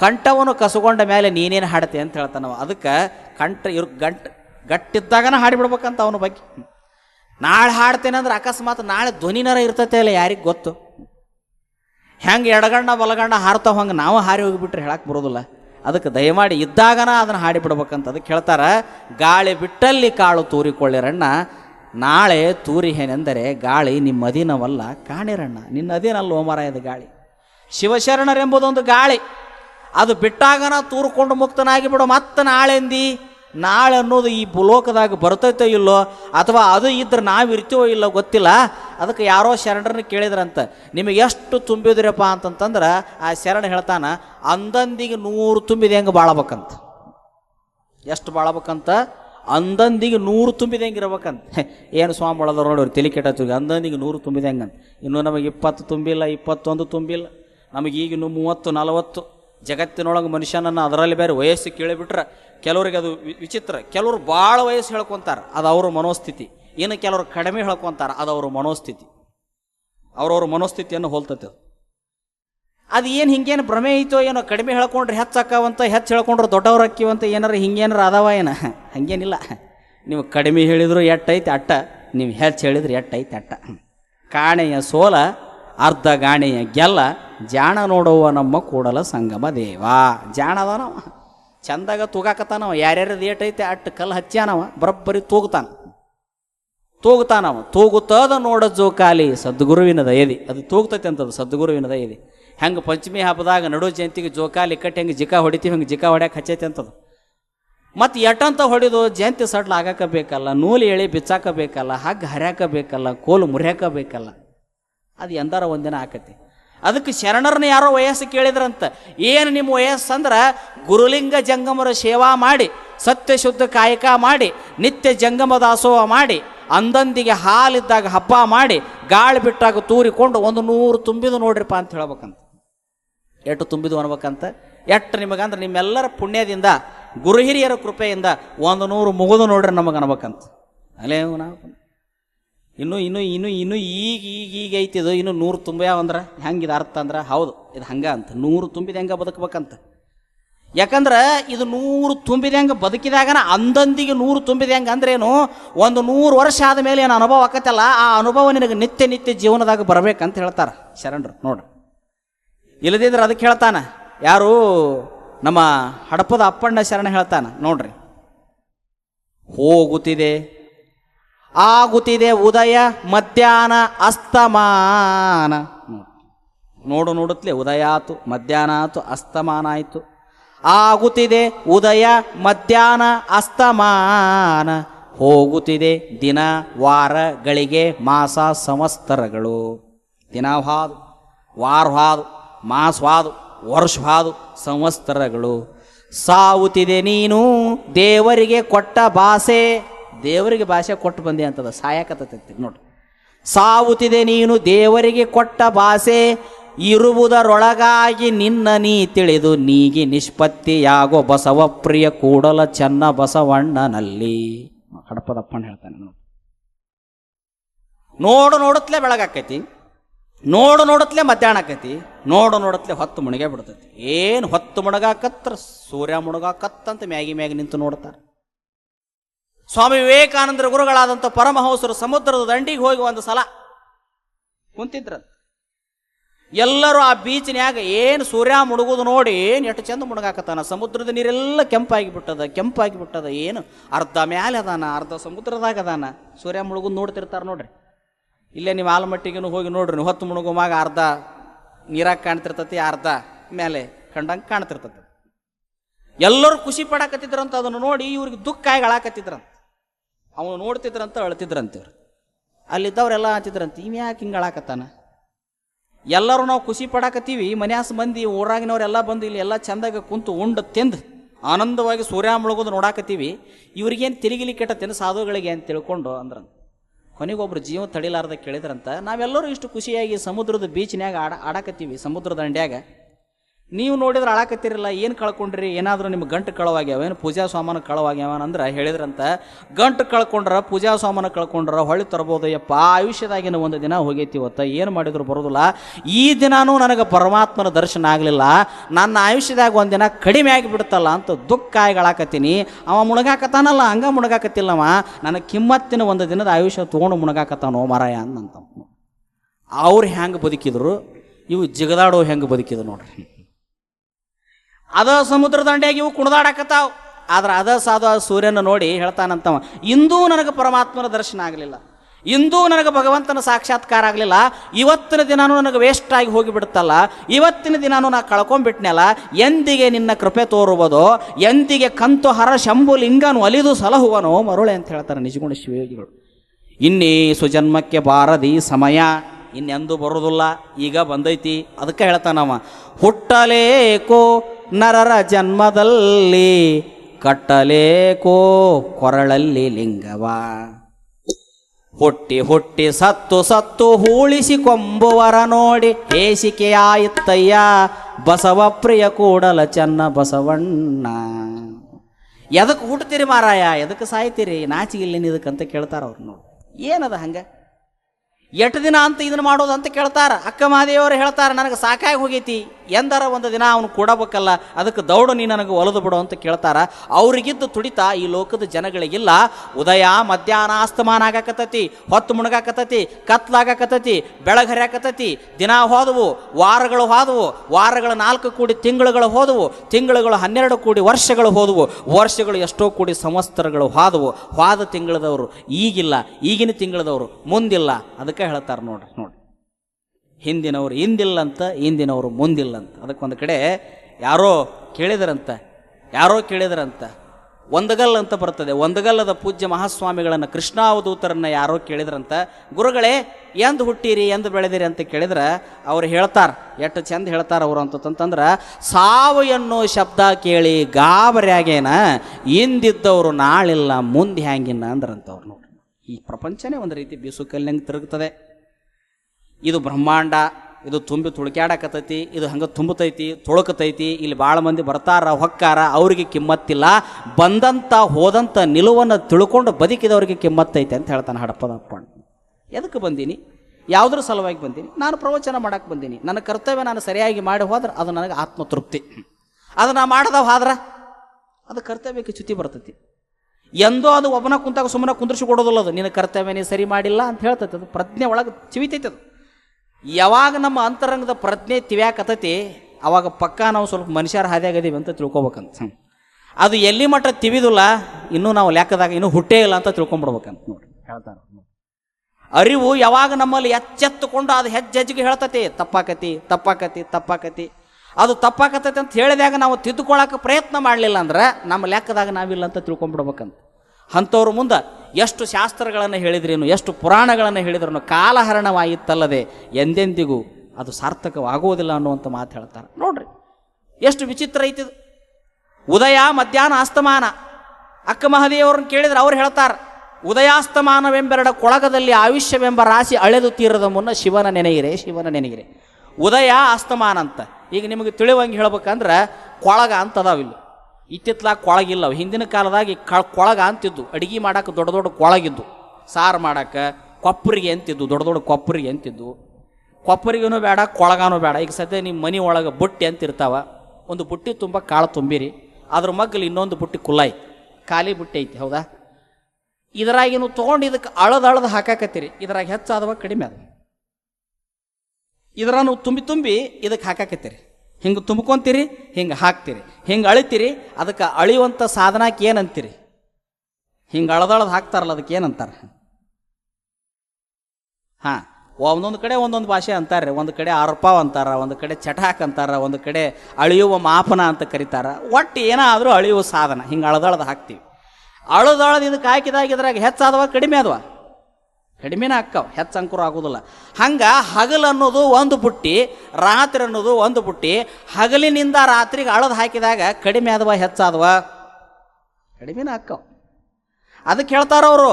ಕಂಠವನ್ನು ಕಸಗೊಂಡ ಮೇಲೆ ನೀನೇನು ಹಾಡ್ತೆ ಅಂತ ಹೇಳ್ತಾನವ ಅದಕ್ಕೆ ಕಂಠ ಇವ್ರ ಗಂಟ ಗಟ್ಟಿದ್ದಾಗನ ಹಾಡಿಬಿಡ್ಬೇಕಂತ ಅವನ ಬಗ್ಗೆ. ನಾಳೆ ಹಾಡ್ತೇನೆ ಅಂದ್ರೆ ಅಕಸ್ಮಾತ್ ನಾಳೆ ಧ್ವನಿನರ ಇರ್ತೈತೆ ಇಲ್ಲ ಯಾರಿಗೆ ಗೊತ್ತು? ಹೆಂಗೆ ಎಡಗಣ್ಣ ಬಲಗಣ್ಣ ಹಾರ್ತಾವ ಹಂಗೆ ನಾವು ಹಾರಿ ಹೋಗಿಬಿಟ್ರೆ ಹೇಳಕ್ಕೆ ಬರೋದಿಲ್ಲ. ಅದಕ್ಕೆ ದಯಮಾಡಿ ಇದ್ದಾಗನ ಅದನ್ನು ಹಾಡಿಬಿಡ್ಬೇಕಂತ ಅದಕ್ಕೆ ಹೇಳ್ತಾರೆ, ಗಾಳಿ ಬಿಟ್ಟಲ್ಲಿ ಕಾಳು ತೂರಿಕೊಳ್ಳಿರಣ್ಣ, ನಾಳೆ ತೂರಿಹೇನೆಂದರೆ ಗಾಳಿ ನಿಮ್ಮ ಅಧೀನವಲ್ಲ ಕಾಣಿರಣ್ಣ, ನಿನ್ನ ಅಧೀನಲ್ಲ ಓಮರಾಯದ ಗಾಳಿ. ಶಿವಶರಣರೆಂಬುದೊಂದು ಗಾಳಿ, ಅದು ಬಿಟ್ಟಾಗನ ತೂರ್ಕೊಂಡು ಮುಕ್ತನಾಗಿ ಬಿಡು ಮತ್ತೆ ನಾಳೆಂದಿ ನಾಳೆ ಅನ್ನೋದು ಈ ಭೂಲೋಕದಾಗ ಬರ್ತೈತೋ ಇಲ್ಲೋ, ಅಥವಾ ಅದು ಇದ್ರೆ ನಾವು ಇರ್ತೀವೋ ಇಲ್ಲೋ ಗೊತ್ತಿಲ್ಲ. ಅದಕ್ಕೆ ಯಾರೋ ಶರಣರನ್ನ ಕೇಳಿದ್ರಂತ, ನಿಮಗೆ ಎಷ್ಟು ತುಂಬಿದ್ರಪ್ಪ ಅಂತಂತಂದ್ರೆ ಆ ಶರಣ ಹೇಳ್ತಾನ, ಅಂದಂದಿಗೆ ನೂರು ತುಂಬಿದೆ ಹೆಂಗೆ ಬಾಳಬೇಕಂತ? ಎಷ್ಟು ಬಾಳಬೇಕಂತ? ಅಂದಂದಿಗೆ ನೂರು ತುಂಬಿದೆ ಹೆಂಗೆ ಇರ್ಬೇಕಂತ? ಏನು ಸ್ವಾಮಿ ಒಳದವ್ರು ನೋಡಿ ತಲೆ ಕೆಟ್ಟ ಅಂದಂದಿಗೆ ನೂರು ತುಂಬಿದೆ ಹೆಂಗಂತ? ಇನ್ನೂ ನಮಗೆ ಇಪ್ಪತ್ತು ತುಂಬಿಲ್ಲ, ಇಪ್ಪತ್ತೊಂದು ತುಂಬಿಲ್ಲ, ನಮಗೆ ಈಗ ಮೂವತ್ತು, ನಲವತ್ತು. ಜಗತ್ತಿನೊಳಗೆ ಮನುಷ್ಯನನ್ನು ಅದರಲ್ಲಿ ಬೇರೆ ವಯಸ್ಸು ಕೇಳಿಬಿಟ್ರೆ ಕೆಲವರಿಗೆ ಅದು ವಿಚಿತ್ರ. ಕೆಲವರು ಭಾಳ ವಯಸ್ಸು ಹೇಳ್ಕೊತಾರೆ, ಅದು ಅವ್ರ ಮನೋಸ್ಥಿತಿ. ಇನ್ನು ಕೆಲವರು ಕಡಿಮೆ ಹೇಳ್ಕೊತಾರೆ, ಅದು ಅವ್ರ ಮನೋಸ್ಥಿತಿ. ಅವ್ರವ್ರ ಮನೋಸ್ಥಿತಿಯನ್ನು ಹೋಲ್ತತೆ ಅದು. ಅದು ಏನು ಹಿಂಗೇನು ಭ್ರಮೆ ಐತೋ ಏನೋ ಕಡಿಮೆ ಹೇಳ್ಕೊಂಡ್ರೆ ಹೆಚ್ಚಾಕವಂತ, ಹೆಚ್ಚು ಹೇಳ್ಕೊಂಡ್ರೆ ದೊಡ್ಡವ್ರು ಅಕ್ಕಿವಂತ, ಏನಾರು ಹಿಂಗೇನಾರು ಅದಾವ ಏನ? ಹಂಗೇನಿಲ್ಲ. ನೀವು ಕಡಿಮೆ ಹೇಳಿದ್ರು ಎಟ್ಟೈತೆ ಅಟ್ಟ, ನೀವು ಹೆಚ್ಚು ಹೇಳಿದ್ರೆ ಎಟ್ಟೈತೆ ಅಟ್ಟ. ಕಾಣೆಯ ಸೋಲ, ಅರ್ಧ ಗಾಣೆಯ ಗೆಲ್ಲ ಜಾಣ ನೋಡುವ ನಮ್ಮ ಕೂಡಲ ಸಂಗಮ ದೇವ. ಜಾಣ ಅದಾನವ ಚಂದಾಗ ತೂಗಾಕತ್ತಾನವ. ಯಾರ್ಯಾರದು ಐತೆ ಅಟ್ಟು ಕಲ್ಲು ಹಚ್ಚಾನವ ಬರೋಬ್ಬರಿ ತೂಗುತ್ತಾನ. ತೂಗುತ್ತಾನವ. ತೂಗುತ್ತದ ನೋಡ ಜೋಕಾಲಿ ಸದ್ಗುರುವಿನ ದಯದಿ ಅದು ತೂಗ್ತೈತೆ ಅಂತದು, ಸದ್ಗುರುವಿನ ದಯದಿ ಹೆಂಗೆ ಪಂಚಮಿ ಹಬ್ಬದಾಗ ನಡು ಜಯಂತಿಗೆ ಜೋಕಾಲಿ ಕಟ್ಟಿ ಹೆಂಗೆ ಜಿಕಾ ಹೊಡಿತೀವಿ, ಹೆಂಗೆ ಜಿಕಾ ಹೊಡ್ಯಾಕೆ ಹಚ್ಚೈತೆ ಅಂತದು. ಮತ್ತು ಎಟ್ಟಂತ ಹೊಡಿದು ಜಯಂತಿ ಸಡ್ಲ ಆಗಾಕ ಬೇಕಲ್ಲ ನೂಲು ಎಳೆ ಬಿಚ್ಚಾಕ ಬೇಕಲ್ಲ ಹಗ್ಗ ಹರ್ಯಾಕ ಬೇಕಲ್ಲ ಕೋಲು ಮುರಿಯಾಕಬೇಕಲ್ಲ. ಅದು ಎಂದಾರ ಒಂದಿನ ಆಕತಿ. ಅದಕ್ಕೆ ಶರಣರನ್ನ ಯಾರೋ ವಯಸ್ಸು ಕೇಳಿದ್ರಂತ. ಏನು ನಿಮ್ಮ ವಯಸ್ಸು ಅಂದ್ರೆ ಗುರುಲಿಂಗ ಜಂಗಮರ ಸೇವಾ ಮಾಡಿ, ಸತ್ಯ ಶುದ್ಧ ಕಾಯಕ ಮಾಡಿ, ನಿತ್ಯ ಜಂಗಮ ದಾಸೋಹ ಮಾಡಿ, ಅಂದಂದಿಗೆ ಹಾಲಿದ್ದಾಗ ಹಬ್ಬ ಮಾಡಿ, ಗಾಳಿ ಬಿಟ್ಟಾಗ ತೂರಿಕೊಂಡು ಒಂದು ನೂರು ತುಂಬಿದು ನೋಡ್ರಿಪ್ಪ ಅಂತ ಹೇಳ್ಬೇಕಂತ. ಎಟ್ಟು ತುಂಬಿದು ಅನ್ಬೇಕಂತ. ಎಟ್ಟು ನಿಮಗಂದ್ರೆ ನಿಮ್ಮೆಲ್ಲರ ಪುಣ್ಯದಿಂದ ಗುರು ಹಿರಿಯರ ಕೃಪೆಯಿಂದ ಒಂದು ನೂರು ಮುಗಿದು ನೋಡ್ರಿ ನಮಗೆ ಅನ್ಬೇಕಂತ ಅಲ್ಲೇ ನಾವು? ಇನ್ನು ಇನ್ನು ಇನ್ನು ಇನ್ನು ಈಗ ಈಗ ಈಗ ಐತಿ ಇದು. ಇನ್ನು ನೂರು ತುಂಬ್ಯಾವ ಅಂದ್ರೆ ಹೆಂಗೆ ಇದು ಅರ್ಥ ಅಂದ್ರೆ? ಹೌದು, ಇದು ಹಂಗೆ ಅಂತ. ನೂರು ತುಂಬಿದ ಹೆಂಗೆ ಬದುಕಬೇಕಂತ. ಯಾಕಂದ್ರೆ ಇದು ನೂರು ತುಂಬಿದ ಹೆಂಗೆ ಬದುಕಿದಾಗನ ಅಂದಂದಿಗೆ ನೂರು ತುಂಬಿದ ಹೆಂಗೆ ಅಂದ್ರೇನು ಒಂದು ನೂರು ವರ್ಷ ಆದ ಮೇಲೆ ಏನು ಅನುಭವ ಆಕತ್ತಲ್ಲ? ಆ ಅನುಭವ ನಿನಗೆ ನಿತ್ಯ ನಿತ್ಯ ಜೀವನದಾಗ ಬರಬೇಕಂತ ಹೇಳ್ತಾರೆ. ಶರಣರು, ನೋಡ್ರಿ. ಇಲ್ಲದಿದ್ರೆ ಅದಕ್ಕೆ ಹೇಳ್ತಾನೆ, ಯಾರು ನಮ್ಮ ಹಡಪದ ಅಪ್ಪಣ್ಣ ಶರಣ ಹೇಳ್ತಾನೆ, ನೋಡ್ರಿ. ಹೋಗುತ್ತಿದೆ ಆಗುತ್ತಿದೆ ಉದಯ ಮಧ್ಯಾಹ್ನ ಅಸ್ತಮಾನ. ನೋಡು, ನೋಡುತ್ತಲೇ, ಉದಯ ಆತು, ಮಧ್ಯಾಹ್ನ ಆತು, ಅಸ್ತಮಾನ ಆಯಿತು. ಆಗುತ್ತಿದೆ ಉದಯ ಮಧ್ಯಾಹ್ನ ಅಸ್ತಮಾನ. ಹೋಗುತ್ತಿದೆ ದಿನ, ವಾರ, ಗಳಿಗೆ, ಮಾಸ, ಸಂವತ್ಸರಗಳು. ದಿನ ಹಾದು, ವಾರ ಹಾದು, ಮಾಸ ಹಾದು, ವರ್ಷ ಹಾದು, ಸಂವತ್ಸರಗಳು. ಸಾವುತ್ತಿದೆ ನೀನು ದೇವರಿಗೆ ಕೊಟ್ಟ ಭಾಷೆ ದೇವರಿಗೆ ಭಾಷೆ ಕೊಟ್ಟು ಬಂದೆ ಅಂತದ ಸಾಯಕತ್ತೈತಿ ನೋಡ್ರಿ ಸಾವುತ್ತಿದೆ ನೀನು ದೇವರಿಗೆ ಕೊಟ್ಟ ಭಾಷೆ, ಇರುವುದರೊಳಗಾಗಿ ನಿನ್ನ ನೀ ತಿಳಿದು ನೀಗಿ ನಿಷ್ಪತ್ತಿಯಾಗೋ ಬಸವ ಪ್ರಿಯ ಕೂಡಲ ಚೆನ್ನ ಬಸವಣ್ಣನಲ್ಲಿ. ಹಡಪದಪ್ಪನ ಹೇಳ್ತಾನೆ ನೋಡಿ. ನೋಡು ನೋಡುತ್ತಲೇ ಬೆಳಗಾಕೈತಿ ನೋಡು ನೋಡುತ್ತಲೇ ಮಧ್ಯಾಹ್ನ ಆಕೈತಿ, ನೋಡು ನೋಡುತ್ತಲೇ ಹೊತ್ತು ಮುಣಗೇ ಬಿಡ್ತೈತಿ. ಏನು ಹೊತ್ತು ಮುಣಗಾಕತ್ರ, ಸೂರ್ಯ ಮುಣಗಾಕತ್ತಂತ ಮ್ಯಾಗಿ ಮ್ಯಾಗಿ ನಿಂತು ನೋಡ್ತಾರೆ. ಸ್ವಾಮಿ ವಿವೇಕಾನಂದರ ಗುರುಗಳಾದಂಥ ಪರಮಹಂಸರು ಸಮುದ್ರದ ದಂಡಿಗೆ ಹೋಗಿ ಒಂದು ಸಲ ಕುಂತಿದ್ರಂತ. ಎಲ್ಲರೂ ಆ ಬೀಚ್ನ್ಯಾಗ ಏನು ಸೂರ್ಯ ಮುಳುಗುದು ನೋಡಿ ಏನು ಎಷ್ಟು ಚಂದ ಮುಣಗಾಕತ್ತಾನ. ಸಮುದ್ರದ ನೀರೆಲ್ಲ ಕೆಂಪಾಗಿ ಬಿಟ್ಟದ ಕೆಂಪಾಗಿ ಬಿಟ್ಟದ ಏನು ಅರ್ಧ ಮ್ಯಾಲೆ ಅದಾನ, ಅರ್ಧ ಸಮುದ್ರದಾಗ ಅದಾನ. ಸೂರ್ಯ ಮುಳುಗುದು ನೋಡ್ತಿರ್ತಾರೆ ನೋಡ್ರಿ. ಇಲ್ಲೇ ನೀವು ಆಲಮಟ್ಟಿಗೂ ಹೋಗಿ ನೋಡ್ರಿ, ಹೊತ್ತು ಮುಳುಗುವಾಗ ಅರ್ಧ ನೀರಾಗ ಕಾಣ್ತಿರ್ತತಿ, ಅರ್ಧ ಮೇಲೆ ಕಂಡಂಗೆ ಕಾಣ್ತಿರ್ತತಿ. ಎಲ್ಲರೂ ಖುಷಿ ಪಡಾಕತ್ತಿದ್ರಂತ ಅದನ್ನು ನೋಡಿ ಇವ್ರಿಗೆ ದುಃಖ ಆಗಿ ಅಳಾಕತ್ತಿದ್ರಂತ. ಅವನು ನೋಡ್ತಿದ್ರಂತ ಅಳ್ತಿದ್ರಂತೆ ಅಲ್ಲಿದ್ದವರೆಲ್ಲ ಅಂತಿದ್ರಂತೆ ಇವ್ ಯಾಕೆ ಹಿಂಗೆ ಅಳಾಕತ್ತಾನ? ಎಲ್ಲರೂ ನಾವು ಖುಷಿ ಪಡಾಕತ್ತೀವಿ. ಮನ್ಯಾಸ ಮಂದಿ ಊರಾಗಿನವರೆಲ್ಲ ಬಂದು ಇಲ್ಲಿ ಎಲ್ಲ ಚಂದಾಗ ಕುಂತು ಉಂಡು ತಿಂದು ಆನಂದವಾಗಿ ಸೂರ್ಯ ಮುಳುಗೋದು ನೋಡಾಕತ್ತೀವಿ. ಇವ್ರಿಗೇನು ತಿರುಗಿಲಿ ಕೆಟ್ಟತ್ತೇನು ಸಾಧುಗಳಿಗೆ ಅಂತ ತಿಳ್ಕೊಂಡು ಅಂದ್ರಂತ. ಕೊನೆಗೊಬ್ರು ಜೀವ ತಡಿಲಾರ್ದ ಕೇಳಿದ್ರಂತ, ನಾವೆಲ್ಲರೂ ಇಷ್ಟು ಖುಷಿಯಾಗಿ ಸಮುದ್ರದ ಬೀಚ್ನ್ಯಾಗ ಆಡ, ಆಡಾಕತ್ತೀವಿ, ಸಮುದ್ರದ ದಂಡ್ಯಾಗ. ನೀವು ನೋಡಿದ್ರೆ ಅಳಾಕತ್ತಿರಲ್ಲ, ಏನು ಕಳ್ಕೊಂಡ್ರಿ? ಏನಾದರೂ ನಿಮ್ಮ ಗಂಟು ಕಳವಾಗ್ಯಾವ? ಏನು ಪೂಜಾ ಸಾಮಾನು ಕಳವಾಗ್ಯಾವ ಅಂದ್ರೆ ಹೇಳಿದ್ರಂತ, ಗಂಟು ಕಳ್ಕೊಂಡ್ರ, ಪೂಜಾ ಸಾಮಾನು ಕಳ್ಕೊಂಡ್ರ ಹೊಳ್ಳಿ ತರ್ಬೋದು ಯಪ್ಪ ಆಯುಷ್ಯದಾಗಿನ ಒಂದು ದಿನ ಹೋಗೈತಿ ಇವತ್ತು, ಏನು ಮಾಡಿದ್ರು ಬರೋದಿಲ್ಲ. ಈ ದಿನಾನೂ ನನಗೆ ಪರಮಾತ್ಮನ ದರ್ಶನ ಆಗಲಿಲ್ಲ, ನನ್ನ ಆಯುಷ್ಯದಾಗ ಒಂದು ದಿನ ಕಡಿಮೆ ಆಗಿಬಿಡುತ್ತಲ್ಲ ಅಂತ ದುಃಖ ಆಗಿ ಅವ ಮುಳುಗಾಕತ್ತಾನಲ್ಲ ಹಂಗ ಮುಳುಗಾಕತ್ತಿಲ್ಲವ ನನಗೆ ಕಿಮ್ಮತ್ತಿನ ಒಂದು ದಿನದ ಆಯುಷ್ಯ ತೊಗೊಂಡು ಮುಳುಗಾಕತ್ತಾನೋ ಮರಾಯ ಅಂತ ಅವ್ರು ಹೆಂಗೆ ಬದುಕಿದ್ರು? ಇವು ಜಿಗದಾಡೋ ಹೆಂಗೆ ಬದುಕಿದ್ರು ನೋಡ್ರಿ. ಅದ ಸಮುದ್ರ ದಂಡೆಗೆ ಇವು ಕುಣಿದಾಡಕತ್ತಾವ. ಆದ್ರೆ ಅದ ಸಾಧು ಸೂರ್ಯನ ನೋಡಿ ಹೇಳ್ತಾನಂತವ, ಇಂದೂ ನನಗೆ ಪರಮಾತ್ಮನ ದರ್ಶನ ಆಗಲಿಲ್ಲ. ಇಂದೂ ನನಗೆ ಭಗವಂತನ ಸಾಕ್ಷಾತ್ಕಾರ ಆಗಲಿಲ್ಲ. ಇವತ್ತಿನ ದಿನಾನೂ ನನಗೆ ವೇಸ್ಟ್ ಆಗಿ ಹೋಗಿಬಿಡುತ್ತಲ್ಲ ಇವತ್ತಿನ ದಿನಾನೂ ನಾ ಕಳ್ಕೊಂಡ್ಬಿಟ್ನಲ್ಲ ಎಂದಿಗೆ ನಿನ್ನ ಕೃಪೆ ತೋರುವುದೋ, ಎಂದಿಗೆ ಕಂತು ಹರ ಶಂಭು ಲಿಂಗನು ಅಲಿದು ಸಲಹುವನೋ ಮರುಳೆ ಅಂತ ಹೇಳ್ತಾರೆ ನಿಜಗುಣ ಶಿವಯೋಗಿಗಳು. ಇನ್ನೀ ಸುಜನ್ಮಕ್ಕೆ ಬಾರದಿ ಸಮಯ, ಇನ್ನೆಂದೂ ಬರೋದಿಲ್ಲ ಈಗ ಬಂದೈತಿ. ಅದಕ್ಕೆ ಹೇಳ್ತಾನವ, ಹುಟ್ಟಲೇಕೋ ನರರ ಜನ್ಮದಲ್ಲಿ ಕಟ್ಟಲೇಕೋ ಕೊರಳಲ್ಲಿ ಲಿಂಗವ. ಹುಟ್ಟಿ ಹುಟ್ಟಿ ಸತ್ತು ಸತ್ತು ಹೂಳಿಸಿ ಕೊಂಬುವರ ನೋಡಿ ಬಸವ ಪ್ರಿಯ ಕೂಡಲ ಚೆನ್ನ ಬಸವಣ್ಣ. ಎದಕ್ಕೆ ಹುಟ್ಟುತ್ತೀರಿ ಮಾರಾಯ? ಎದಕ್ಕೆ ಸಾಯ್ತೀರಿ? ನಾಚಿಗಿಲ್ಲ ಇದಕ್ಕಂತ ಕೇಳ್ತಾರ ಅವ್ರು ನೋಡಿ. ಏನದ ಹಂಗೆ? ಎಷ್ಟು ದಿನ ಅಂತ ಇದನ್ನ ಮಾಡೋದು ಅಂತ ಕೇಳ್ತಾರ. ಅಕ್ಕ ಮಹಾದೇವರು ಹೇಳ್ತಾರೆ, ನನಗೆ ಸಾಕಾಗಿ ಹೋಗೈತಿ. ಎಂದರ ಒಂದು ದಿನ ಅವನು ಕೊಡಬೇಕಲ್ಲ, ಅದಕ್ಕೆ ದೌಡು ನೀ ನನಗೆ ಒಲದು ಬಿಡು ಅಂತ ಕೇಳ್ತಾರ. ಅವರಿಗಿದ್ದು ತುಡಿತ ಈ ಲೋಕದ ಜನಗಳಿಗಿಲ್ಲ ಉದಯ ಮಧ್ಯಾಹ್ನ ಆಸ್ತಮಾನ ಆಗಾಕತ್ತತಿ, ಹೊತ್ತು ಮುಣಗಾಕತ್ತತಿ, ಕತ್ಲಾಗಾಕತ್ತತಿ ಬೆಳಗರ್ಯಾಕತ್ತತಿ ದಿನ ಹೋದವು, ವಾರಗಳು ಹೋದವು, ವಾರಗಳು ನಾಲ್ಕು ಕೂಡಿ ತಿಂಗಳುಗಳು ಹೋದವು, ತಿಂಗಳುಗಳು ಹನ್ನೆರಡು ಕೂಡಿ ವರ್ಷಗಳು ಹೋದವು, ವರ್ಷಗಳು ಎಷ್ಟೋ ಕೂಡಿ ಸಂವತ್ಸರಗಳು ಹೋದವು. ಹೋದ ತಿಂಗಳದವರು ಈಗಿಲ್ಲ, ಈಗಿನ ತಿಂಗಳದವರು ಮುಂದಿಲ್ಲ. ಅದಕ್ಕೆ ಹೇಳ್ತಾರೆ ನೋಡ್ರಿ ನೋಡಿ ಹಿಂದಿನವರು ಹಿಂದಿಲ್ಲಂತ, ಹಿಂದಿನವರು ಮುಂದಿಲ್ಲಂತ. ಅದಕ್ಕೊಂದು ಕಡೆ ಯಾರೋ ಕೇಳಿದರಂತ ಯಾರೋ ಕೇಳಿದರಂತ ಒಂದಗಲ್ ಅಂತ ಬರ್ತದೆ. ಒಂದಗಲ್ಲದ ಪೂಜ್ಯ ಮಹಾಸ್ವಾಮಿಗಳನ್ನು ಕೃಷ್ಣಾವಧೂತರನ್ನು ಯಾರೋ ಕೇಳಿದ್ರಂತ, ಗುರುಗಳೇ, ಎಂದು ಹುಟ್ಟೀರಿ, ಎಂದು ಬೆಳೆದಿರಿ ಅಂತ ಕೇಳಿದ್ರೆ, ಅವ್ರು ಹೇಳ್ತಾರೆ, ಎಷ್ಟು ಚಂದ ಹೇಳ್ತಾರ ಅವರು ಅಂತಂತಂದ್ರೆ ಸಾವು ಎನ್ನೋ ಶಬ್ದ ಕೇಳಿ ಗಾಬರಿಯಾಗೇನ ಇಂದಿದ್ದವರು ನಾಳಿಲ್ಲ, ಮುಂದೆ ಹ್ಯಾಂಗಿನ ಅಂದ್ರಂತವ್ರು ನೋಡಿ ಈ ಪ್ರಪಂಚನೇ ಒಂದು ರೀತಿ ಬೀಸು ಕಲ್ಲಿನಂಗೆ ತಿರುಗ್ತದೆ. ಇದು ಬ್ರಹ್ಮಾಂಡ, ಇದು ತುಂಬಿ ತುಳುಕ್ಯಾಡಕತೈತಿ ಇದು ಹಂಗೆ ತುಂಬತೈತಿ, ತುಳುಕತೈತಿ, ಇಲ್ಲಿ ಭಾಳ ಮಂದಿ ಬರ್ತಾರ, ಹೊಕ್ಕಾರ, ಅವರಿಗೆ ಕಿಮ್ಮತ್ತಿಲ್ಲ. ಬಂದಂಥ ಹೋದಂಥ ನಿಲುವನ್ನು ತಿಳ್ಕೊಂಡು ಬದುಕಿದವರಿಗೆ ಕಿಮ್ಮತ್ತೈತೆ ಅಂತ ಹೇಳ್ತಾನೆ ಹಡಪದಪ್ಪ ಎದಕ್ಕೆ ಬಂದೀನಿ? ಯಾವುದ್ರ ಸಲುವಾಗಿ ಬಂದೀನಿ? ನಾನು ಪ್ರವಚನ ಮಾಡೋಕ್ಕೆ ಬಂದೀನಿ. ನನ್ನ ಕರ್ತವ್ಯ ನಾನು ಸರಿಯಾಗಿ ಮಾಡಿ ಹೋದ್ರೆ ಅದು ನನಗೆ ಆತ್ಮತೃಪ್ತಿ. ಅದು ನಾ ಮಾಡ್ದವ ಆದ್ರೆ ಅದು ಕರ್ತವ್ಯಕ್ಕೆ ಚ್ಯುತಿ ಬರ್ತೈತಿ. ಎಂದೋ ಅದು ಒಬ್ಬನ ಕುಂತಾಗ ಸುಮ್ಮನೆ ಕುಂದರ್ಸಿ ಕೊಡೋದಿಲ್ಲ ಅದು. ನಿನ್ನ ಕರ್ತವ್ಯ ನೀ ಸರಿ ಮಾಡಿಲ್ಲ ಅಂತ ಹೇಳ್ತೈತೆ ಅದು. ಪ್ರಜ್ಞೆ ಒಳಗೆ ಚಿವಿತೈತೆ ಅದು. ಯಾವಾಗ ನಮ್ಮ ಅಂತರಂಗದ ಪ್ರಜ್ಞೆ ತಿವ್ಯಾಕತೈತಿ ಅವಾಗ ಪಕ್ಕ ನಾವು ಸ್ವಲ್ಪ ಮನುಷ್ಯರ ಹಾದಿಯಾಗದೀವಿ ಅಂತ ತಿಳ್ಕೊಬೇಕಂತ. ಅದು ಎಲ್ಲಿ ಮಟ್ಟ ತಿವಿದಿಲ್ಲ ಇನ್ನೂ ನಾವು ಲೆಕ್ಕದಾಗ ಇನ್ನೂ ಹುಟ್ಟೇ ಇಲ್ಲ ಅಂತ ತಿಳ್ಕೊಂಬಿಡ್ಬೇಕಂತ ನೋಡಿ ಹೇಳ್ತಾರೆ. ಅರಿವು ಯಾವಾಗ ನಮ್ಮಲ್ಲಿ ಎಚ್ಚೆತ್ತುಕೊಂಡು ಅದು ಹೆಜ್ಜೆ ಹೆಜ್ಜೆಗೆ ಹೇಳ್ತತಿ ತಪ್ಪಾಕತಿ ತಪ್ಪಾಕತಿ ತಪ್ಪಾಕತಿ. ಅದು ತಪ್ಪಾಕತೈತಿ ಅಂತ ಹೇಳಿದಾಗ ನಾವು ತಿದ್ದುಕೊಳ್ಳೋಕೆ ಪ್ರಯತ್ನ ಮಾಡಲಿಲ್ಲ ಅಂದ್ರೆ ನಮ್ಮ ಲೆಕ್ಕದಾಗ ನಾವಿಲ್ಲ ಅಂತ ತಿಳ್ಕೊಂಬಿಡ್ಬೇಕಂತ. ಅಂಥವ್ರ ಮುಂದೆ ಎಷ್ಟು ಶಾಸ್ತ್ರಗಳನ್ನು ಹೇಳಿದ್ರೇನು, ಎಷ್ಟು ಪುರಾಣಗಳನ್ನು ಹೇಳಿದ್ರೂ ಕಾಲಹರಣವಾಗಿತ್ತಲ್ಲದೆ ಎಂದೆಂದಿಗೂ ಅದು ಸಾರ್ಥಕವಾಗುವುದಿಲ್ಲ ಅನ್ನುವಂಥ ಮಾತು ಹೇಳ್ತಾರೆ. ನೋಡ್ರಿ, ಎಷ್ಟು ವಿಚಿತ್ರ ಐತಿದು ಉದಯ, ಮಧ್ಯಾಹ್ನ, ಅಸ್ತಮಾನ. ಅಕ್ಕ ಮಹದೇವ್ರನ್ನ ಕೇಳಿದ್ರೆ ಅವ್ರು ಹೇಳ್ತಾರೆ, ಉದಯಾಸ್ತಮಾನವೆಂಬೆರಡ ಕೊಳಗದಲ್ಲಿ ಆಯುಷ್ಯವೆಂಬ ರಾಶಿ ಅಳೆದು ತೀರದ ಮುನ್ನ ಶಿವನ ನೆನೆಗಿರೆ ಶಿವನ ನೆನೆಗಿರೆ ಉದಯ, ಅಸ್ತಮಾನ ಅಂತ. ಈಗ ನಿಮಗೆ ತಿಳಿವಂಗೆ ಹೇಳ್ಬೇಕಂದ್ರೆ ಕೊಳಗ ಅಂತ ಅದಾವಿಲ್ಲ ಇತ್ತಿತ್ಲಾಗ ಕೊಳಗಿಲ್ಲ. ಹಿಂದಿನ ಕಾಲದಾಗ ಕ ಕೊಳಗ ಅಂತಿದ್ದು ಅಡುಗೆ ಮಾಡಕ್ಕೆ ದೊಡ್ಡ ದೊಡ್ಡ ಕೊಳಗಿದ್ದು ಸಾರು ಮಾಡಕ್ಕೆ ಕೊಪ್ಪರಿಗೆ ಅಂತಿದ್ದು ದೊಡ್ಡ ದೊಡ್ಡ ಕೊಪ್ಪರಿಗೆ ಅಂತಿದ್ದು ಕೊಪ್ಪರಿಗೂ ಬೇಡ, ಕೊಳಗಾನೂ ಬೇಡ. ಈಗ ಸದ್ಯ ನಿಮ್ಮ ಮನೆ ಒಳಗೆ ಬುಟ್ಟಿ ಅಂತ ಇರ್ತಾವ. ಒಂದು ಬುಟ್ಟಿ ತುಂಬ ಕಾಳು ತುಂಬಿರಿ. ಅದ್ರ ಮಗ್ಗಲು ಇನ್ನೊಂದು ಬುಟ್ಟಿ ಕುಲ್ಲಾಯ್ ಖಾಲಿ ಬುಟ್ಟಿ ಐತಿ, ಹೌದಾ? ಇದರಾಗಿನೂ ತೊಗೊಂಡು ಇದಕ್ಕೆ ಅಳದು ಹಾಕಾಕತ್ತೀರಿ. ಇದ್ರಾಗ ಹೆಚ್ಚಾದವ ಕಡಿಮೆ ಅದ. ಇದರ ನೀವು ತುಂಬಿ ತುಂಬಿ ಇದಕ್ಕೆ ಹಾಕಾಕತ್ತೀರಿ. ಹಿಂಗೆ ತುಂಬ್ಕೊಂತೀರಿ, ಹಿಂಗೆ ಹಾಕ್ತೀರಿ. ಹಿಂಗೆ ಅಳಿತೀರಿ, ಅದಕ್ಕೆ ಅಳಿಯುವಂಥ ಸಾಧನಕ್ಕೆ ಏನಂತೀರಿ? ಹಿಂಗೆ ಅಳದಳದು ಹಾಕ್ತಾರಲ್ಲ, ಅದಕ್ಕೆ ಏನಂತಾರೆ? ಹಾಂ, ಒಂದೊಂದು ಕಡೆ ಒಂದೊಂದು ಭಾಷೆ ಅಂತಾರೆ ಒಂದು ಕಡೆ ಅರ್ಪಾವ್ ಅಂತಾರೆ, ಒಂದು ಕಡೆ ಚಟಾಕ್ ಅಂತಾರೆ, ಒಂದು ಕಡೆ ಅಳಿಯುವ ಮಾಪನ ಅಂತ ಕರೀತಾರೆ. ಒಟ್ಟು ಏನಾದರೂ ಅಳಿಯುವ ಸಾಧನ, ಹಿಂಗೆ ಅಳದಳದು ಹಾಕ್ತೀವಿ. ಅಳದಳದಿಂದ ಇದ್ರಾಗ ಹೆಚ್ಚಾದವ, ಕಡಿಮೆ ಅದ್ವ ಕಡಿಮೆನೇ ಆಕ್ಕಾವ ಹೆಚ್ಚು ಅಂಕುರ ಆಗೋದಿಲ್ಲ. ಹಂಗೆ ಹಗಲು ಅನ್ನೋದು ಒಂದು ಬುಟ್ಟಿ ರಾತ್ರಿ ಅನ್ನೋದು ಒಂದು ಬುಟ್ಟಿ ಹಗಲಿನಿಂದ ರಾತ್ರಿಗೆ ಅಳದು ಹಾಕಿದಾಗ ಕಡಿಮೆ ಆದವ ಹೆಚ್ಚಾದವ ಕಡಿಮೆನೇ ಆಕ್ಕಾವ ಅದಕ್ಕೆ ಹೇಳ್ತಾರವರು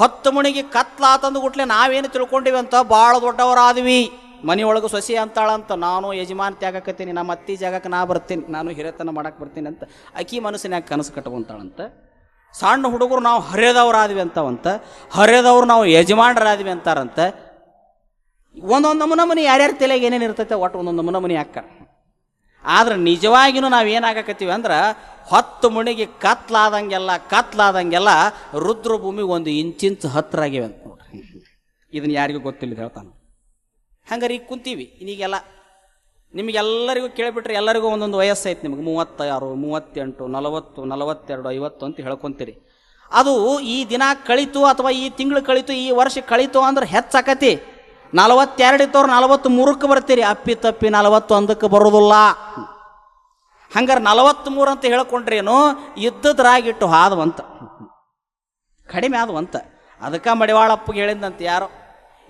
ಹೊತ್ತು ಮಣಿಗೆ ಕತ್ಲಾತಂದು ಗುಟ್ಲೆ ನಾವೇನು ತಿಳ್ಕೊಂಡಿವಿ ಅಂತ ಭಾಳ ದೊಡ್ಡವರಾದ್ವಿ. ಮನೆಯೊಳಗೆ ಸೊಸಿ ಅಂತಾಳಂತ ನಾನು ಯಜಮಾನ್ ತ್ಯಾಗಕತ್ತೀನಿ, ನಮ್ಮ ಅತ್ತಿ ಜಾಗಕ್ಕೆ ನಾ ಬರ್ತೀನಿ, ನಾನು ಹಿರೇತನ ಮಾಡಕ್ಕೆ ಬರ್ತೀನಿ ಅಂತ ಅಕ್ಕಿ ಮನಸ್ಸಿನಾಗ ಕನಸು ಕಟ್ಕೊಂತಾಳಂತ ಸಣ್ಣ ಹುಡುಗರು ನಾವು ಹರಿಯದವರಾದ್ವಿ ಅಂತವಂತ, ಹರಿಯದವ್ರು ನಾವು ಯಜಮಾನರಾದ್ವಿ ಅಂತಾರಂತ, ಒಂದೊಂದು ನಮೂನ ಮನೆ ಯಾರ್ಯಾರ ತಲೆಗೆ ಏನೇನು ಇರ್ತೈತೆ ಒಟ್ಟು ಒಂದೊಂದು ನಮೂನ ಮನೆ ಅಕ್ಕ ಆದ್ರೆ ನಿಜವಾಗಿಯೂ ನಾವು ಏನಾಗಕತ್ತೀವಿ ಅಂದ್ರೆ, ಹೊತ್ತು ಮುಣಿಗೆ ಕತ್ಲಾದಂಗೆಲ್ಲ ಕತ್ಲಾದಂಗೆಲ್ಲ ರುದ್ರ ಭೂಮಿ ಒಂದು ಇಂಚಿಂಚು ಹತ್ತಿರ ಆಗಿವೆ ಅಂತ ನೋಡ್ರಿ. ಇದನ್ನ ಯಾರಿಗೂ ಗೊತ್ತಿಲ್ಲ ಹೇಳ್ತಾನೆ. ಹಂಗಾರೆ ಈಗ ಕುಂತೀವಿ, ಇನ್ನೀಗೆಲ್ಲ ನಿಮಗೆಲ್ಲರಿಗೂ ಕೇಳಿಬಿಟ್ರೆ ಎಲ್ಲರಿಗೂ ಒಂದೊಂದು ವಯಸ್ಸು ಐತೆ ನಿಮಗೆ. ಮೂವತ್ತಾರು, ಮೂವತ್ತೆಂಟು, ನಲವತ್ತು, ನಲವತ್ತೆರಡು, ಐವತ್ತು ಅಂತ ಹೇಳ್ಕೊಂತೀರಿ. ಅದು ಈ ದಿನ ಕಳಿತು ಅಥವಾ ಈ ತಿಂಗಳು ಕಳಿತು, ಈ ವರ್ಷ ಕಳಿತು ಅಂದ್ರೆ ಹೆಚ್ಚಾಕತಿ. ನಲವತ್ತೆರಡು ಇತ್ತವ್ರು ನಲವತ್ತು ಮೂರಕ್ಕೆ ಬರ್ತೀರಿ. ಅಪ್ಪಿ ತಪ್ಪಿ ನಲವತ್ತು ಒಂದಕ್ಕೆ ಬರೋದಿಲ್ಲ. ಹಂಗಾರೆ ನಲವತ್ತು ಮೂರು ಅಂತ ಹೇಳ್ಕೊಂಡ್ರೇನು ಇದ್ದದ್ರಾಗಿಟ್ಟು ಹಾದವಂತ. ಕಡಿಮೆ ಆದವಂತ. ಅದಕ್ಕೆ ಮಡಿವಾಳಪ್ಪಗೆ ಹೇಳಿದಂತೆ ಯಾರೋ.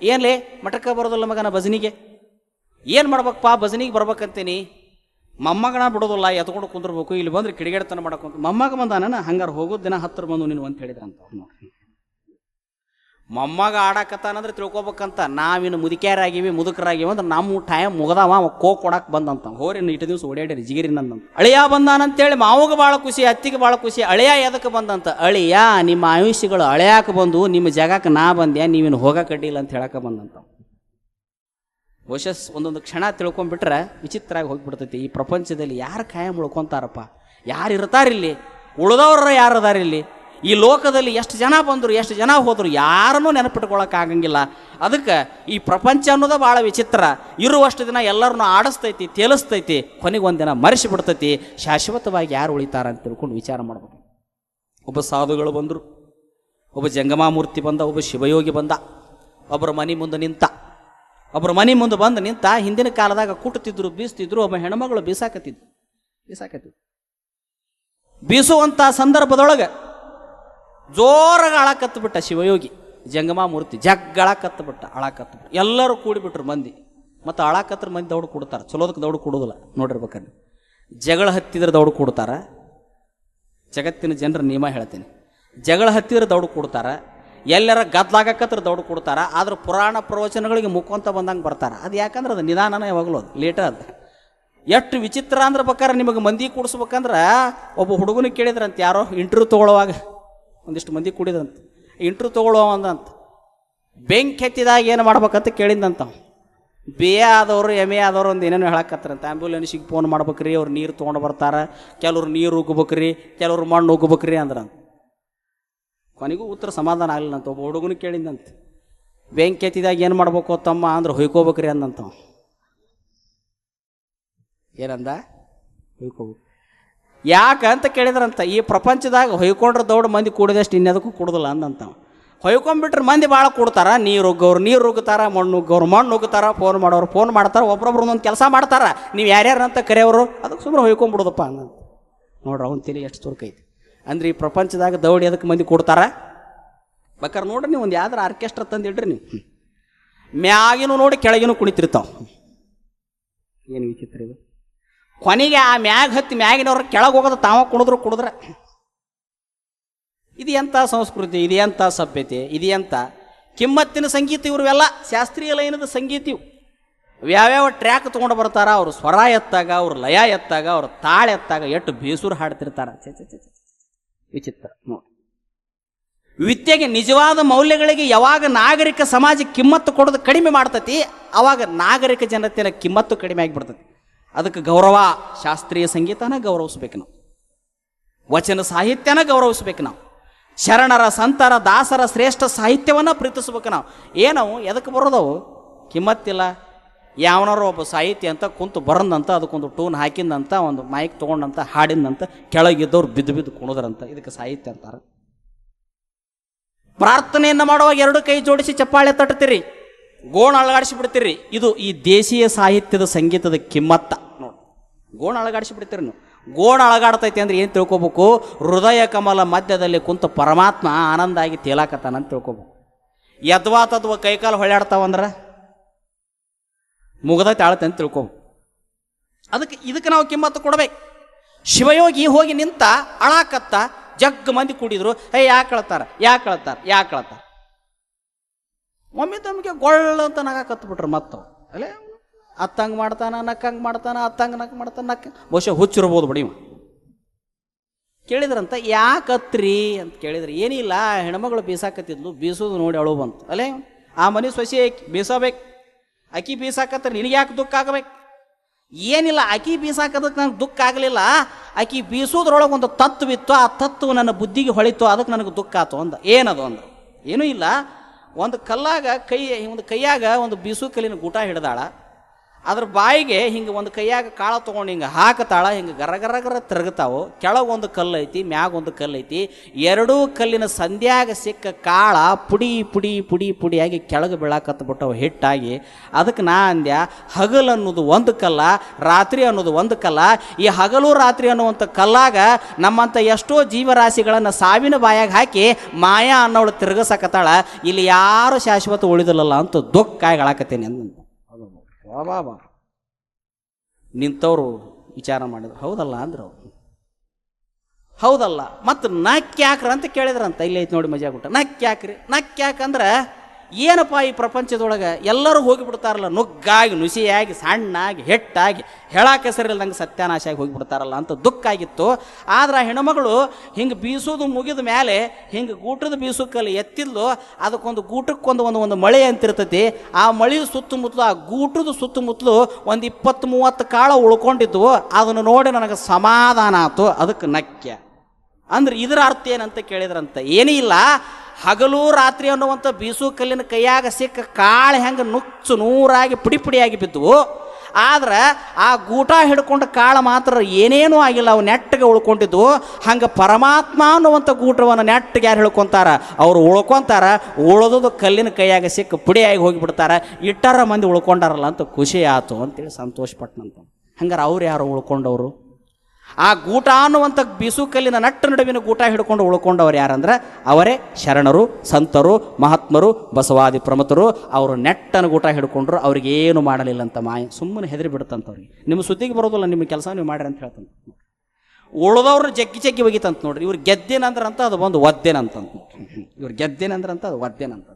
ಏನ್ಲಿ, ಮಠಕ್ಕೆ ಬರೋದಿಲ್ಲ ಮಗನ ಭಜನಿಗೆ. ಏನು ಮಾಡ್ಬೇಕಪ್ಪ ಭಜನಿಗೆ ಬರ್ಬೇಕಂತೀನಿ. ಮೊಮ್ಮಗನ ಬಿಡೋದಿಲ್ಲ, ಎತ್ಕೊಂಡು ಕುಂದಿರ್ಬೇಕು. ಇಲ್ಲಿ ಬಂದ್ರೆ ಕಿಡಿಗೇಡ್ತನ ಮಾಡಕ್ಕೆ ಮೊಮ್ಮಗ ಬಂದಾನ ಹಂಗಾರೆ ಹೋಗೋ ದಿನ ಹತ್ತಿರ ಬಂದು ನೀನು ಅಂತ ಹೇಳಿದ್ರಂತ ನೋಡ್ರಿ. ಮೊಮ್ಮಗ ಆಡಾಕತ್ತಾನಂದ್ರೆ ತಿಳ್ಕೊಬೇಕಂತ. ನಾವಿನ್ನು ಮುದುಕ್ಯಾರಾಗಿವಿ, ಮುದುಕರಾಗಿವಿ ಅಂದ್ರೆ ನಮ್ಮ ಟೈಮ್ ಮುಗದವ ಕೋ ಕೊಡಕ್ಕೆ ಬಂದಂತ. ಹೋರಿ ಇಟ್ಟು ದಿವಸ ಓಡಾಡಿರಿ ಜಿಗಿರಿ ನಂದಂತ ಅಳಿಯ ಬಂದಾನಂತೇಳಿ ಮಾವಗ ಭಾಳ ಖುಷಿ, ಅತ್ತಿಗೆ ಭಾಳ ಖುಷಿ, ಅಳಿಯ ಎದಕ್ಕೆ ಬಂದಂತ? ಅಳಿಯ, ನಿಮ್ಮ ಆಯುಷ್ಯಗಳು ಅಳೆಯಾಕ ಬಂದು, ನಿಮ್ಮ ಜಾಗಕ್ಕೆ ನಾ ಬಂದೆ ನೀವಿನ್ನು ಹೋಗಕ್ಕೆ ಅಡ್ಡಿಲ್ಲ ಅಂತ ಹೇಳಕ್ಕೆ ಬಂದಂತ. ಬಹುಶಃ ಒಂದೊಂದು ಕ್ಷಣ ತಿಳ್ಕೊಂಡ್ಬಿಟ್ರೆ ವಿಚಿತ್ರ ಆಗಿ ಹೋಗ್ಬಿಡ್ತೈತಿ. ಈ ಪ್ರಪಂಚದಲ್ಲಿ ಯಾರು ಖಾಯಂ ಉಳ್ಕೊತಾರಪ್ಪ? ಯಾರು ಇರ್ತಾರಿಲ್ಲಿ ಉಳ್ದವ್ರ ಯಾರು ಅದಾರಿಲ್ಲಿ ಈ ಲೋಕದಲ್ಲಿ ಎಷ್ಟು ಜನ ಬಂದರು, ಎಷ್ಟು ಜನ ಹೋದರು ಯಾರನ್ನೂ ನೆನಪಿಟ್ಕೊಳ್ಳೋಕ್ಕಾಗಂಗಿಲ್ಲ ಅದಕ್ಕೆ ಈ ಪ್ರಪಂಚ ಅನ್ನೋದ ಭಾಳ ವಿಚಿತ್ರ. ಇರುವಷ್ಟು ದಿನ ಎಲ್ಲರನ್ನೂ ಆಡಿಸ್ತೈತಿ, ತೇಲಿಸ್ತೈತಿ ಮರೆಸಿ ಬಿಡ್ತೈತಿ ಶಾಶ್ವತವಾಗಿ ಯಾರು ಉಳಿತಾರ ಅಂತ ತಿಳ್ಕೊಂಡು ವಿಚಾರ ಮಾಡ್ಬೋದು ಒಬ್ಬ ಸಾಧುಗಳು ಬಂದರು, ಒಬ್ಬ ಜಂಗಮಾಮೂರ್ತಿ ಬಂದ, ಒಬ್ಬ ಶಿವಯೋಗಿ ಬಂದ, ಒಬ್ಬರ ಮನೆ ಮುಂದೆ ನಿಂತ. ಒಬ್ಬರ ಮನೆ ಮುಂದೆ ಬಂದು ನಿಂತ ಹಿಂದಿನ ಕಾಲದಾಗ ಕುಟ್ತಿದ್ರು, ಬೀಸ್ತಿದ್ರು, ಒಬ್ಬ ಹೆಣ್ಮಗಳು ಬೀಸಾಕತ್ತಿದ್ರು ಬೀಸಾಕತ್ತಿದ್ರು ಬೀಸುವಂಥ ಸಂದರ್ಭದೊಳಗೆ ಜೋರಾಗಿ ಅಳಕತ್ತುಬಿಟ್ಟ ಶಿವಯೋಗಿ ಜಂಗಮಾಮೂರ್ತಿ ಜಗ್ಗಳ ಕತ್ತುಬಿಟ್ಟ ಅಳಕತ್ತುಬಿಟ್ಟ ಎಲ್ಲರೂ ಕೂಡಿಬಿಟ್ರು ಮಂದಿ. ಮತ್ತು ಅಳಕತ್ರ ಮಂದಿ ದೌಡು ಕೊಡ್ತಾರೆ. ಚಲೋದಕ್ಕೆ ದೌಡು ಕೊಡೋದಿಲ್ಲ. ನೋಡಿರ್ಬೇಕಂದ್ರೆ ಜಗಳ ಹತ್ತಿದ್ರೆ ದೌಡು ಕೊಡ್ತಾರೆ. ಜಗತ್ತಿನ ಜನರ ನಿಯಮ ಹೇಳ್ತೀನಿ. ಜಗಳ ಹತ್ತಿದ್ರೆ ದೌಡು ಕೊಡ್ತಾರ. ಎಲ್ಲರ ಗದ್ಲಾಗಕ್ಕತ್ರ ದೊಡ್ಡ ಕೊಡ್ತಾರ, ಆದ್ರೆ ಪುರಾಣ ಪ್ರವಚನಗಳಿಗೆ ಮುಖಂತ ಬಂದಂಗೆ ಬರ್ತಾರ. ಅದು ಯಾಕಂದ್ರೆ ಅದು ನಿಧಾನನೇ ಯಾವಾಗಲೂ ಅದು, ಲೇಟ ಅದು. ಎಷ್ಟು ವಿಚಿತ್ರ ಅಂದ್ರೆ ಬೇಕಾದ್ರೆ ನಿಮಗೆ ಮಂದಿ ಕೂಡಿಸ್ಬೇಕಂದ್ರೆ ಒಬ್ಬ ಹುಡುಗನ ಕೇಳಿದ್ರಂತ, ಯಾರೋ ಇಂಟರ್ವ್ಯೂ ತೊಗೊಳ್ಳುವಾಗ, ಒಂದಿಷ್ಟು ಮಂದಿ ಕೂಡಿದ್ರಂತ. ಇಂಟ್ರ್ಯೂ ತೊಗೊಳ್ಳುವ ಅಂದಂತ, ಬೆಂಕಿ ಎತ್ತಿದಾಗ ಏನು ಮಾಡ್ಬೇಕಂತ ಕೇಳಿದಂತ. ಬಿ ಎ ಆದವರು ಎಂ ಎ ಆದವ್ರು ಒಂದು ಏನೇನು ಹೇಳಕತ್ತಾರಂತ. ಆ್ಯಂಬುಲೆನ್ಸಿಗೆ ಫೋನ್ ಮಾಡ್ಬೇಕ್ರಿ, ಅವ್ರು ನೀರು ತೊಗೊಂಡು ಬರ್ತಾರೆ, ಕೆಲವ್ರು ನೀರು ಉಗ್ಬೇಕ್ರಿ, ಕೆಲವ್ರು ಮಣ್ಣು ಉಗ್ಬೇಕ್ರಿ ಅಂದ್ರಂತ. ಕೊನೆಗೂ ಉತ್ತರ ಸಮಾಧಾನ ಆಗಲಿಲ್ಲ ಅಂತ ಒಬ್ಬ ಹುಡುಗನ ಕೇಳಿದಂತ ಬೆಂಕಿ ಎತ್ತಿದಾಗ ಏನು ಮಾಡ್ಬೇಕು ತಮ್ಮ? ಅಂದ್ರೆ ಹೊಯ್ಕೋಬೇಕ್ರಿ ಅಂದಂತ ಏನಂದ? ಹೊಯ್ಕೋಬೇಕು. ಯಾಕೆ? ಅಂತ ಕೇಳಿದ್ರಂತ. ಈ ಪ್ರಪಂಚದಾಗ ಹೊಯ್ಕೊಂಡ್ರೆ ದೌಡ್ ಮಂದಿ ಕೂಡಿದಷ್ಟು ಇನ್ನೆದಕ್ಕೂ ಕೊಡೋದಿಲ್ಲ ಅಂದಂತ ಹೊಯ್ಕೊಂಬಿಟ್ರೆ ಹೊಯ್ಕೊಂಡ್ಬಿಟ್ರೆ ಮಂದಿ ಭಾಳ ಕೊಡ್ತಾರ. ನೀರು ಉಗ್ಗೋರು ನೀರು ಉಗ್ತಾರ ಮಣ್ಣು ಉಗ್ಗೋರು ಮಣ್ಣು ಉಗ್ತಾರ ಫೋನ್ ಮಾಡೋರು ಫೋನ್ ಮಾಡ್ತಾರೆ ಒಬ್ರೊಬ್ರು ಒಂದೊಂದು ಕೆಲಸ ಮಾಡ್ತಾರ. ನೀವು ಯಾರ್ಯಾರು ಅಂತ ಕರೆಯೋರು ಅದಕ್ಕೆ ಸುಮ್ಮನೆ ಹೊಯ್ಕೊಂಡ್ಬಿಡೋದಪ್ಪ ಅಂದಂತ. ನೋಡ್ರಿ ಅವನು ತಿಳಿ ಎಷ್ಟು ತುರ್ಕೈತಿ. ಅಂದ್ರೆ ಈ ಪ್ರಪಂಚದಾಗ ದೌಡಿ ಅದಕ್ಕೆ ಮಂದಿ ಕೊಡ್ತಾರ? ಬೇಕಾರೆ ನೋಡ್ರಿ ನೀವು ಒಂದು ಯಾವ್ದಾರ ಆರ್ಕೆಸ್ಟ್ರಾ ತಂದಿಡ್ರಿ ನೀವು. ಮ್ಯಾಗಿನೂ ನೋಡಿ ಕೆಳಗಿನೂ ಕುಣಿತಿರ್ತಾವ. ಏನು ವಿಚಿತ್ರ ಇದು? ಕೊನೆಗೆ ಆ ಮ್ಯಾಗ ಹತ್ತಿ ಮ್ಯಾಗಿನವ್ರ ಕೆಳಗೆ ಹೋಗೋದು ತಾವ ಕುಣಿದ್ರು ಕುಡಿದ್ರೆ ಇದು ಎಂಥ ಸಂಸ್ಕೃತಿ? ಇದು ಎಂಥ ಸಭ್ಯತೆ? ಇದು ಎಂಥ ಕಿಮ್ಮತ್ತಿನ ಸಂಗೀತ ಇವ್ರವೆಲ್ಲ ಶಾಸ್ತ್ರೀಯ ಲೈನದ ಸಂಗೀತ ಇವು. ಯಾವ್ಯಾವ ಟ್ರ್ಯಾಕ್ ತೊಗೊಂಡು ಬರ್ತಾರ? ಅವ್ರ ಸ್ವರ ಎತ್ತಾಗ, ಅವ್ರ ಲಯ ಎತ್ತಾಗ, ಅವ್ರ ತಾಳ ಎತ್ತಾಗ ಎಷ್ಟು ಬೇಸೂರು ಹಾಡ್ತಿರ್ತಾರ. ಚೆ ಚೆ. ವಿಚಿತ್ರ ನೋಡಿ. ವಿದ್ಯೆಗೆ ನಿಜವಾದ ಮೌಲ್ಯಗಳಿಗೆ ಯಾವಾಗ ನಾಗರಿಕ ಸಮಾಜ ಕಿಮ್ಮತ್ತು ಕೊಡೋದು ಕಡಿಮೆ ಮಾಡ್ತತಿ, ಅವಾಗ ನಾಗರಿಕ ಜನತೆಯ ಕಿಮ್ಮತ್ತು ಕಡಿಮೆ ಆಗಿಬಿಡ್ತತಿ. ಅದಕ್ಕೆ ಗೌರವ, ಶಾಸ್ತ್ರೀಯ ಸಂಗೀತನ ಗೌರವಿಸ್ಬೇಕು ನಾವು. ವಚನ ಸಾಹಿತ್ಯನ ಗೌರವಿಸ್ಬೇಕು ನಾವು. ಶರಣರ, ಸಂತರ, ದಾಸರ, ಶ್ರೇಷ್ಠ ಸಾಹಿತ್ಯವನ್ನು ಪ್ರೀತಿಸ್ಬೇಕು ನಾವು. ಏನವು? ಎದಕ್ಕೆ ಬರೋದವು? ಕಿಮ್ಮತ್ತಿಲ್ಲ. ಯಾವನಾರು ಒಬ್ಬ ಸಾಹಿತ್ಯ ಅಂತ ಕುಂತು ಬರಂದಂತ, ಅದಕ್ಕೊಂದು ಟೂನ್ ಹಾಕಿಂದಂತ, ಒಂದು ಮೈಕ್ ತೊಗೊಂಡಂತ, ಹಾಡಿದಂತ, ಕೆಳಗಿದ್ದವ್ರು ಬಿದ್ದು ಬಿದ್ದು ಕುಣಿದ್ರಂತ, ಇದಕ್ಕೆ ಸಾಹಿತ್ಯ ಅಂತಾರೆ. ಪ್ರಾರ್ಥನೆಯನ್ನು ಮಾಡುವಾಗ ಎರಡು ಕೈ ಜೋಡಿಸಿ ಚಪ್ಪಾಳೆ ತಟ್ಟುತ್ತೀರಿ, ಗೋಣ ಅಳಗಾಡಿಸಿ ಬಿಡ್ತೀರಿ ಇದು ಈ ದೇಶೀಯ ಸಾಹಿತ್ಯದ ಸಂಗೀತದ ಕಿಮ್ಮತ್ತ ನೋಡಿ. ಗೋಣ ಅಳಗಾಡಿಸಿ ಬಿಡ್ತೀರಿ ನೀವು. ಗೋಣ ಅಳಗಾಡ್ತೈತಿ ಅಂದ್ರೆ ಏನು ತಿಳ್ಕೋಬೇಕು? ಹೃದಯ ಕಮಲ ಮಧ್ಯದಲ್ಲಿ ಕುಂತ ಪರಮಾತ್ಮ ಆನಂದ ಆಗಿ ತೇಲಾಕತ್ತಾನ ತಿಳ್ಕೊಬೇಕು. ಯದ್ವಾ ತದ್ವ ಕೈಕಾಲು ಹೊಳ್ಯಾಡ್ತಾವಂದ್ರ ಮುಗ್ದೈತೆ ತಾಳ ಅಂತ ತಿಳ್ಕೊ. ಅದಕ್ಕೆ ಇದಕ್ಕೆ ನಾವು ಕಿಮ್ಮತ್ತು ಕೊಡ್ಬೇಕು. ಶಿವಯೋಗಿ ಹೋಗಿ ನಿಂತ ಅಳಾಕತ್ತ ಜಗ್ ಮಂದಿ ಕೂಡಿದ್ರು ಏ ಯಾಕೆ ಅಳ್ತಾರ ಯಾಕೆ ಅಳ್ತಾರ ಯಾಕೆ ಅಳ್ತಾರ? ಒಮ್ಮೆ ತಮಗೆ ಗೊಳ್ಳ ಅಂತ ನಗಾಕತ್ಬಿಟ್ರು ಮತ್ತವು. ಅಲ್ಲೇ, ಅತ್ತಂಗ್ ಮಾಡ್ತಾನ, ನಕ್ಕಂಗ್ ಮಾಡ್ತಾನ, ಅತ್ತಂಗ್ ನಕ್ಕ ಮಾಡ್ತಾನ ನಕ್ಕ ಬಹುಶಃ ಹುಚ್ಚಿರ್ಬೋದು ಬಡಿ. ಕೇಳಿದ್ರಂತ, ಯಾಕತ್ರಿ ಅಂತ ಕೇಳಿದ್ರೆ. ಏನಿಲ್ಲ, ಹೆಣ್ಮಗಳು ಬೀಸಾಕತ್ತಿದ್ಲು, ಬೀಸೋದು ನೋಡಿ ಅಳು ಬಂತು. ಅಲ್ಲೇ, ಆ ಮನೆ ಸೊಸಿ ಬೀಸಬೇಕು. ಅಕ್ಕಿ ಬೀಸಾಕತ್ರ ನಿನಗೆ ಯಾಕೆ ದುಃಖ ಆಗಬೇಕು? ಏನಿಲ್ಲ ಅಕ್ಕಿ ಬೀಸಾಕದಕ್ಕೆ ನನಗೆ ದುಃಖ ಆಗಲಿಲ್ಲ. ಅಕ್ಕಿ ಬೀಸೋದ್ರೊಳಗೆ ಒಂದು ತತ್ವಿತ್ತು ಆ ತತ್ವ ನನ್ನ ಬುದ್ಧಿಗೆ ಹೊಳಿತು ಅದಕ್ಕೆ ನನಗೆ ದುಃಖ ಆತು ಅಂದ. ಏನದು ಅಂದ? ಏನೂ ಇಲ್ಲ. ಒಂದು ಕಲ್ಲಾಗ, ಕೈ, ಒಂದು ಕೈಯಾಗ ಒಂದು ಬೀಸು ಕಲ್ಲಿನ ಗೂಟ ಹಿಡ್ದಾಳ. ಅದ್ರ ಬಾಯಿಗೆ ಹಿಂಗೆ ಒಂದು ಕೈಯಾಗ ಕಾಳ ತೊಗೊಂಡು ಹಿಂಗೆ ಹಾಕತಾಳ, ಹಿಂಗೆ ಗರ ಗರ ಗರ ತಿರುಗ್ತಾವು. ಕೆಳಗೆ ಒಂದು ಕಲ್ಲು ಐತಿ, ಮ್ಯಾಗ ಒಂದು ಕಲ್ಲು ಐತಿ. ಎರಡೂ ಕಲ್ಲಿನ ಸಂಧ್ಯಾಗ ಸಿಕ್ಕ ಕಾಳ ಪುಡಿ ಪುಡಿ ಪುಡಿ ಪುಡಿಯಾಗಿ ಕೆಳಗೆ ಬೀಳಾಕತ್ಬಿಟ್ಟವು ಹಿಟ್ಟಾಗಿ. ಅದಕ್ಕೆ ನಾ ಅಂದ್ಯ, ಹಗಲು ಅನ್ನೋದು ಒಂದು ಕಲ್ಲ, ರಾತ್ರಿ ಅನ್ನೋದು ಒಂದು ಕಲ್ಲ. ಈ ಹಗಲು ರಾತ್ರಿ ಅನ್ನುವಂಥ ಕಲ್ಲಾಗ ನಮ್ಮಂಥ ಎಷ್ಟೋ ಜೀವರಾಶಿಗಳನ್ನು ಸಾವಿನ ಬಾಯಾಗ ಹಾಕಿ ಮಾಯಾ ಅನ್ನೋಳು ತಿರ್ಗಸಕತ್ತಾಳ. ಇಲ್ಲಿ ಯಾರು ಶಾಶ್ವತ ಉಳಿದಿಲ್ಲಲ್ಲ ಅಂತ ದುಃಖ ಹೇಳಾಕತ್ತೇನೆ ಅಂದ ಬಾಬಾ ನಿಂತವರು ವಿಚಾರ ಮಾಡಿದ್ರು. ಹೌದಲ್ಲ ಅಂದ್ರು ಅವರು. ಹೌದಲ್ಲ. ಮತ್ತು ನಕ್ಕ್ಯಾಕ್ರ ಅಂತ ಕೇಳಿದ್ರಂತ. ಇಲ್ಲಿ ಐತೆ ನೋಡಿ ಮಜಾ ಬಿಟ್ಟ ನಕ್ಕ್ಯಾಕ್ರಿ ನಕ್ಯಾಕಂದ್ರೆ ಏನಪ್ಪ ಈ ಪ್ರಪಂಚದೊಳಗೆ? ಎಲ್ಲರೂ ಹೋಗಿಬಿಡ್ತಾರಲ್ಲ, ನುಗ್ಗಾಗಿ, ನುಸಿಯಾಗಿ, ಸಣ್ಣಾಗಿ, ಹೆಟ್ಟಾಗಿ ಹೇಳಾಕ ಹೆಸರಿಲ್ದಂಗೆ ಸತ್ಯಾನಾಶ ಆಗಿ ಹೋಗಿಬಿಡ್ತಾರಲ್ಲ ಅಂತ ದುಃಖ ಆಗಿತ್ತು. ಆದ್ರೆ ಆ ಹೆಣ್ಮಗಳು ಹಿಂಗೆ ಬೀಸೋದು ಮುಗಿದ ಮೇಲೆ ಹಿಂಗೆ ಗೂಟದ ಬೀಸೋಕಲ್ಲಿ ಎತ್ತಿದ್ಲು, ಅದಕ್ಕೊಂದು ಗೂಟಕ್ಕೊಂದು ಒಂದು ಒಂದು ಮಳೆ ಅಂತಿರ್ತೈತಿ. ಆ ಮಳೆ ಸುತ್ತಮುತ್ತಲು, ಆ ಗೂಟದ ಸುತ್ತಮುತ್ತಲು ಒಂದು ಇಪ್ಪತ್ತು ಮೂವತ್ತು ಕಾಳ ಉಳ್ಕೊಂಡಿದ್ವು. ಅದನ್ನು ನೋಡಿ ನನಗೆ ಸಮಾಧಾನ ಆಯ್ತು ಅದಕ್ಕೆ ನಕ್ಯ. ಅಂದ್ರೆ ಇದರ ಅರ್ಥ ಏನಂತ ಕೇಳಿದ್ರಂತ? ಏನೂ ಇಲ್ಲ ಹಗಲು ರಾತ್ರಿ ಅನ್ನುವಂಥ ಬೀಸು ಕಲ್ಲಿನ ಕೈಯಾಗ ಸಿಕ್ಕ ಕಾಳು ಹೆಂಗೆ ನುಚ್ಚು ನೂರಾಗಿ ಪುಡಿ ಪುಡಿಯಾಗಿ ಬಿದ್ದವು. ಆದ್ರೆ ಆ ಗೂಟ ಹಿಡ್ಕೊಂಡು ಕಾಳು ಮಾತ್ರ ಏನೇನೂ ಆಗಿಲ್ಲ. ಅವು ನೆಟ್ಟಗೆ ಉಳ್ಕೊಂಡಿದ್ವು. ಹಂಗೆ ಪರಮಾತ್ಮ ಅನ್ನುವಂಥ ಗೂಟವನ್ನು ನೆಟ್ಟಗೆ ಯಾರು ಹಿಡ್ಕೊಂತಾರ? ಅವರು ಉಳ್ಕೊಂತಾರ. ಉಳ್ದದು ಕಲ್ಲಿನ ಕೈಯಾಗ ಸಿಕ್ಕ ಪುಡಿಯಾಗಿ ಹೋಗಿಬಿಡ್ತಾರೆ. ಇಟ್ಟರ ಮಂದಿ ಉಳ್ಕೊಂಡಾರಲ್ಲ ಅಂತ ಖುಷಿ ಆಯ್ತು ಅಂತೇಳಿ ಸಂತೋಷಪಟ್ಟನಂತ ಹಂಗಾರೆ ಅವ್ರು ಯಾರು ಉಳ್ಕೊಂಡವರು? ಆ ಗೂಟ ಅನ್ನುವಂಥ ಬೀಸು ಕಲ್ಲಿನ ನಟ್ಟ ನಡುವಿನ ಗೂಟ ಹಿಡ್ಕೊಂಡು ಉಳ್ಕೊಂಡವ್ರು ಯಾರಂದ್ರೆ ಅವರೇ ಶರಣರು, ಸಂತರು, ಮಹಾತ್ಮರು, ಬಸವಾದಿ ಪ್ರಮತರು ಅವರು ನೆಟ್ಟನ ಗೂಟ ಹಿಡ್ಕೊಂಡ್ರು, ಅವ್ರಿಗೇನು ಮಾಡಲಿಲ್ಲ ಅಂತ ಮಾಯ. ಸುಮ್ಮನೆ ಹೆದರಿ ಬಿಡುತ್ತಂತವ್ರಿಗೆ ನಿಮ್ಮ ಸುದ್ದಿಗೆ ಬರೋದಿಲ್ಲ, ನಿಮ್ಮ ಕೆಲಸ ನೀವು ಮಾಡ್ರಿ ಅಂತ ಹೇಳ್ತಾನೆ. ಉಳ್ದವ್ರನ್ನ ಜಗ್ಗಿ ಜಗ್ಗಿ ಒಗಿತಂತ ನೋಡ್ರಿ. ಇವ್ರು ಗೆದ್ದೇನಂದ್ರಂತ ಅದು ಬಂದು ಒದ್ದೇನಂತಂತ ಇವ್ರು ಗೆದ್ದೇನಂದ್ರಂತ ಅದು ಒದ್ದೇನಂತ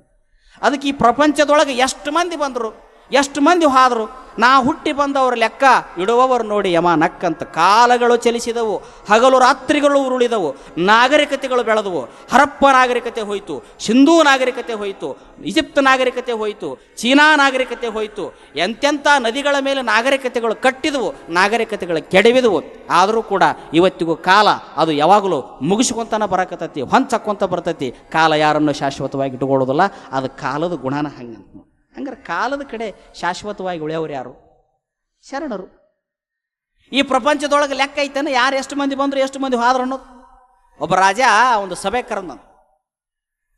ಅದಕ್ಕೆ ಈ ಪ್ರಪಂಚದೊಳಗೆ ಎಷ್ಟು ಮಂದಿ ಬಂದರು? ಎಷ್ಟು ಮಂದಿ ಹಾದರು? ನಾ ಹುಟ್ಟಿ ಬಂದವರ ಲೆಕ್ಕ ಇಡುವವರು ನೋಡಿ ಯಮ ನಕ್ಕಂತ ಕಾಲಗಳು ಚಲಿಸಿದವು, ಹಗಲು ರಾತ್ರಿಗಳು ಉರುಳಿದವು, ನಾಗರಿಕತೆಗಳು ಬೆಳೆದವು. ಹರಪ್ಪ ನಾಗರಿಕತೆ ಹೋಯಿತು, ಸಿಂಧೂ ನಾಗರಿಕತೆ ಹೋಯಿತು ಈಜಿಪ್ಟ್ ನಾಗರಿಕತೆ ಹೋಯಿತು, ಚೀನಾ ನಾಗರಿಕತೆ ಹೋಯಿತು. ಎಂತೆಂಥ ನದಿಗಳ ಮೇಲೆ ನಾಗರಿಕತೆಗಳು ಕಟ್ಟಿದವು, ನಾಗರಿಕತೆಗಳು ಕೆಡವಿದವು. ಆದರೂ ಕೂಡ ಇವತ್ತಿಗೂ ಕಾಲ ಅದು ಯಾವಾಗಲೂ ಮುಗಿಸ್ಕೊಂತನ ಬರಕತ್ತೈತಿ, ಹೊಂಚಕ್ಕೊಂತ ಬರ್ತೈತಿ. ಕಾಲ ಯಾರನ್ನು ಶಾಶ್ವತವಾಗಿ ಇಟ್ಕೊಳ್ಳೋದಿಲ್ಲ ಅದು ಕಾಲದ ಗುಣನ ಹಂಗಂತ ಹಂಗಾರೆ ಕಾಲದ ಕಡೆ ಶಾಶ್ವತವಾಗಿ ಉಳಿಯವ್ರು ಯಾರು? ಶರಣರು. ಈ ಪ್ರಪಂಚದೊಳಗೆ ಲೆಕ್ಕ ಐತೇನೆ ಯಾರು ಎಷ್ಟು ಮಂದಿ ಬಂದರು ಎಷ್ಟು ಮಂದಿ ಹೋದ್ರು ಅನ್ನೋದು? ಒಬ್ಬ ರಾಜ ಒಂದು ಸಭೆ ಕರೆದಂತ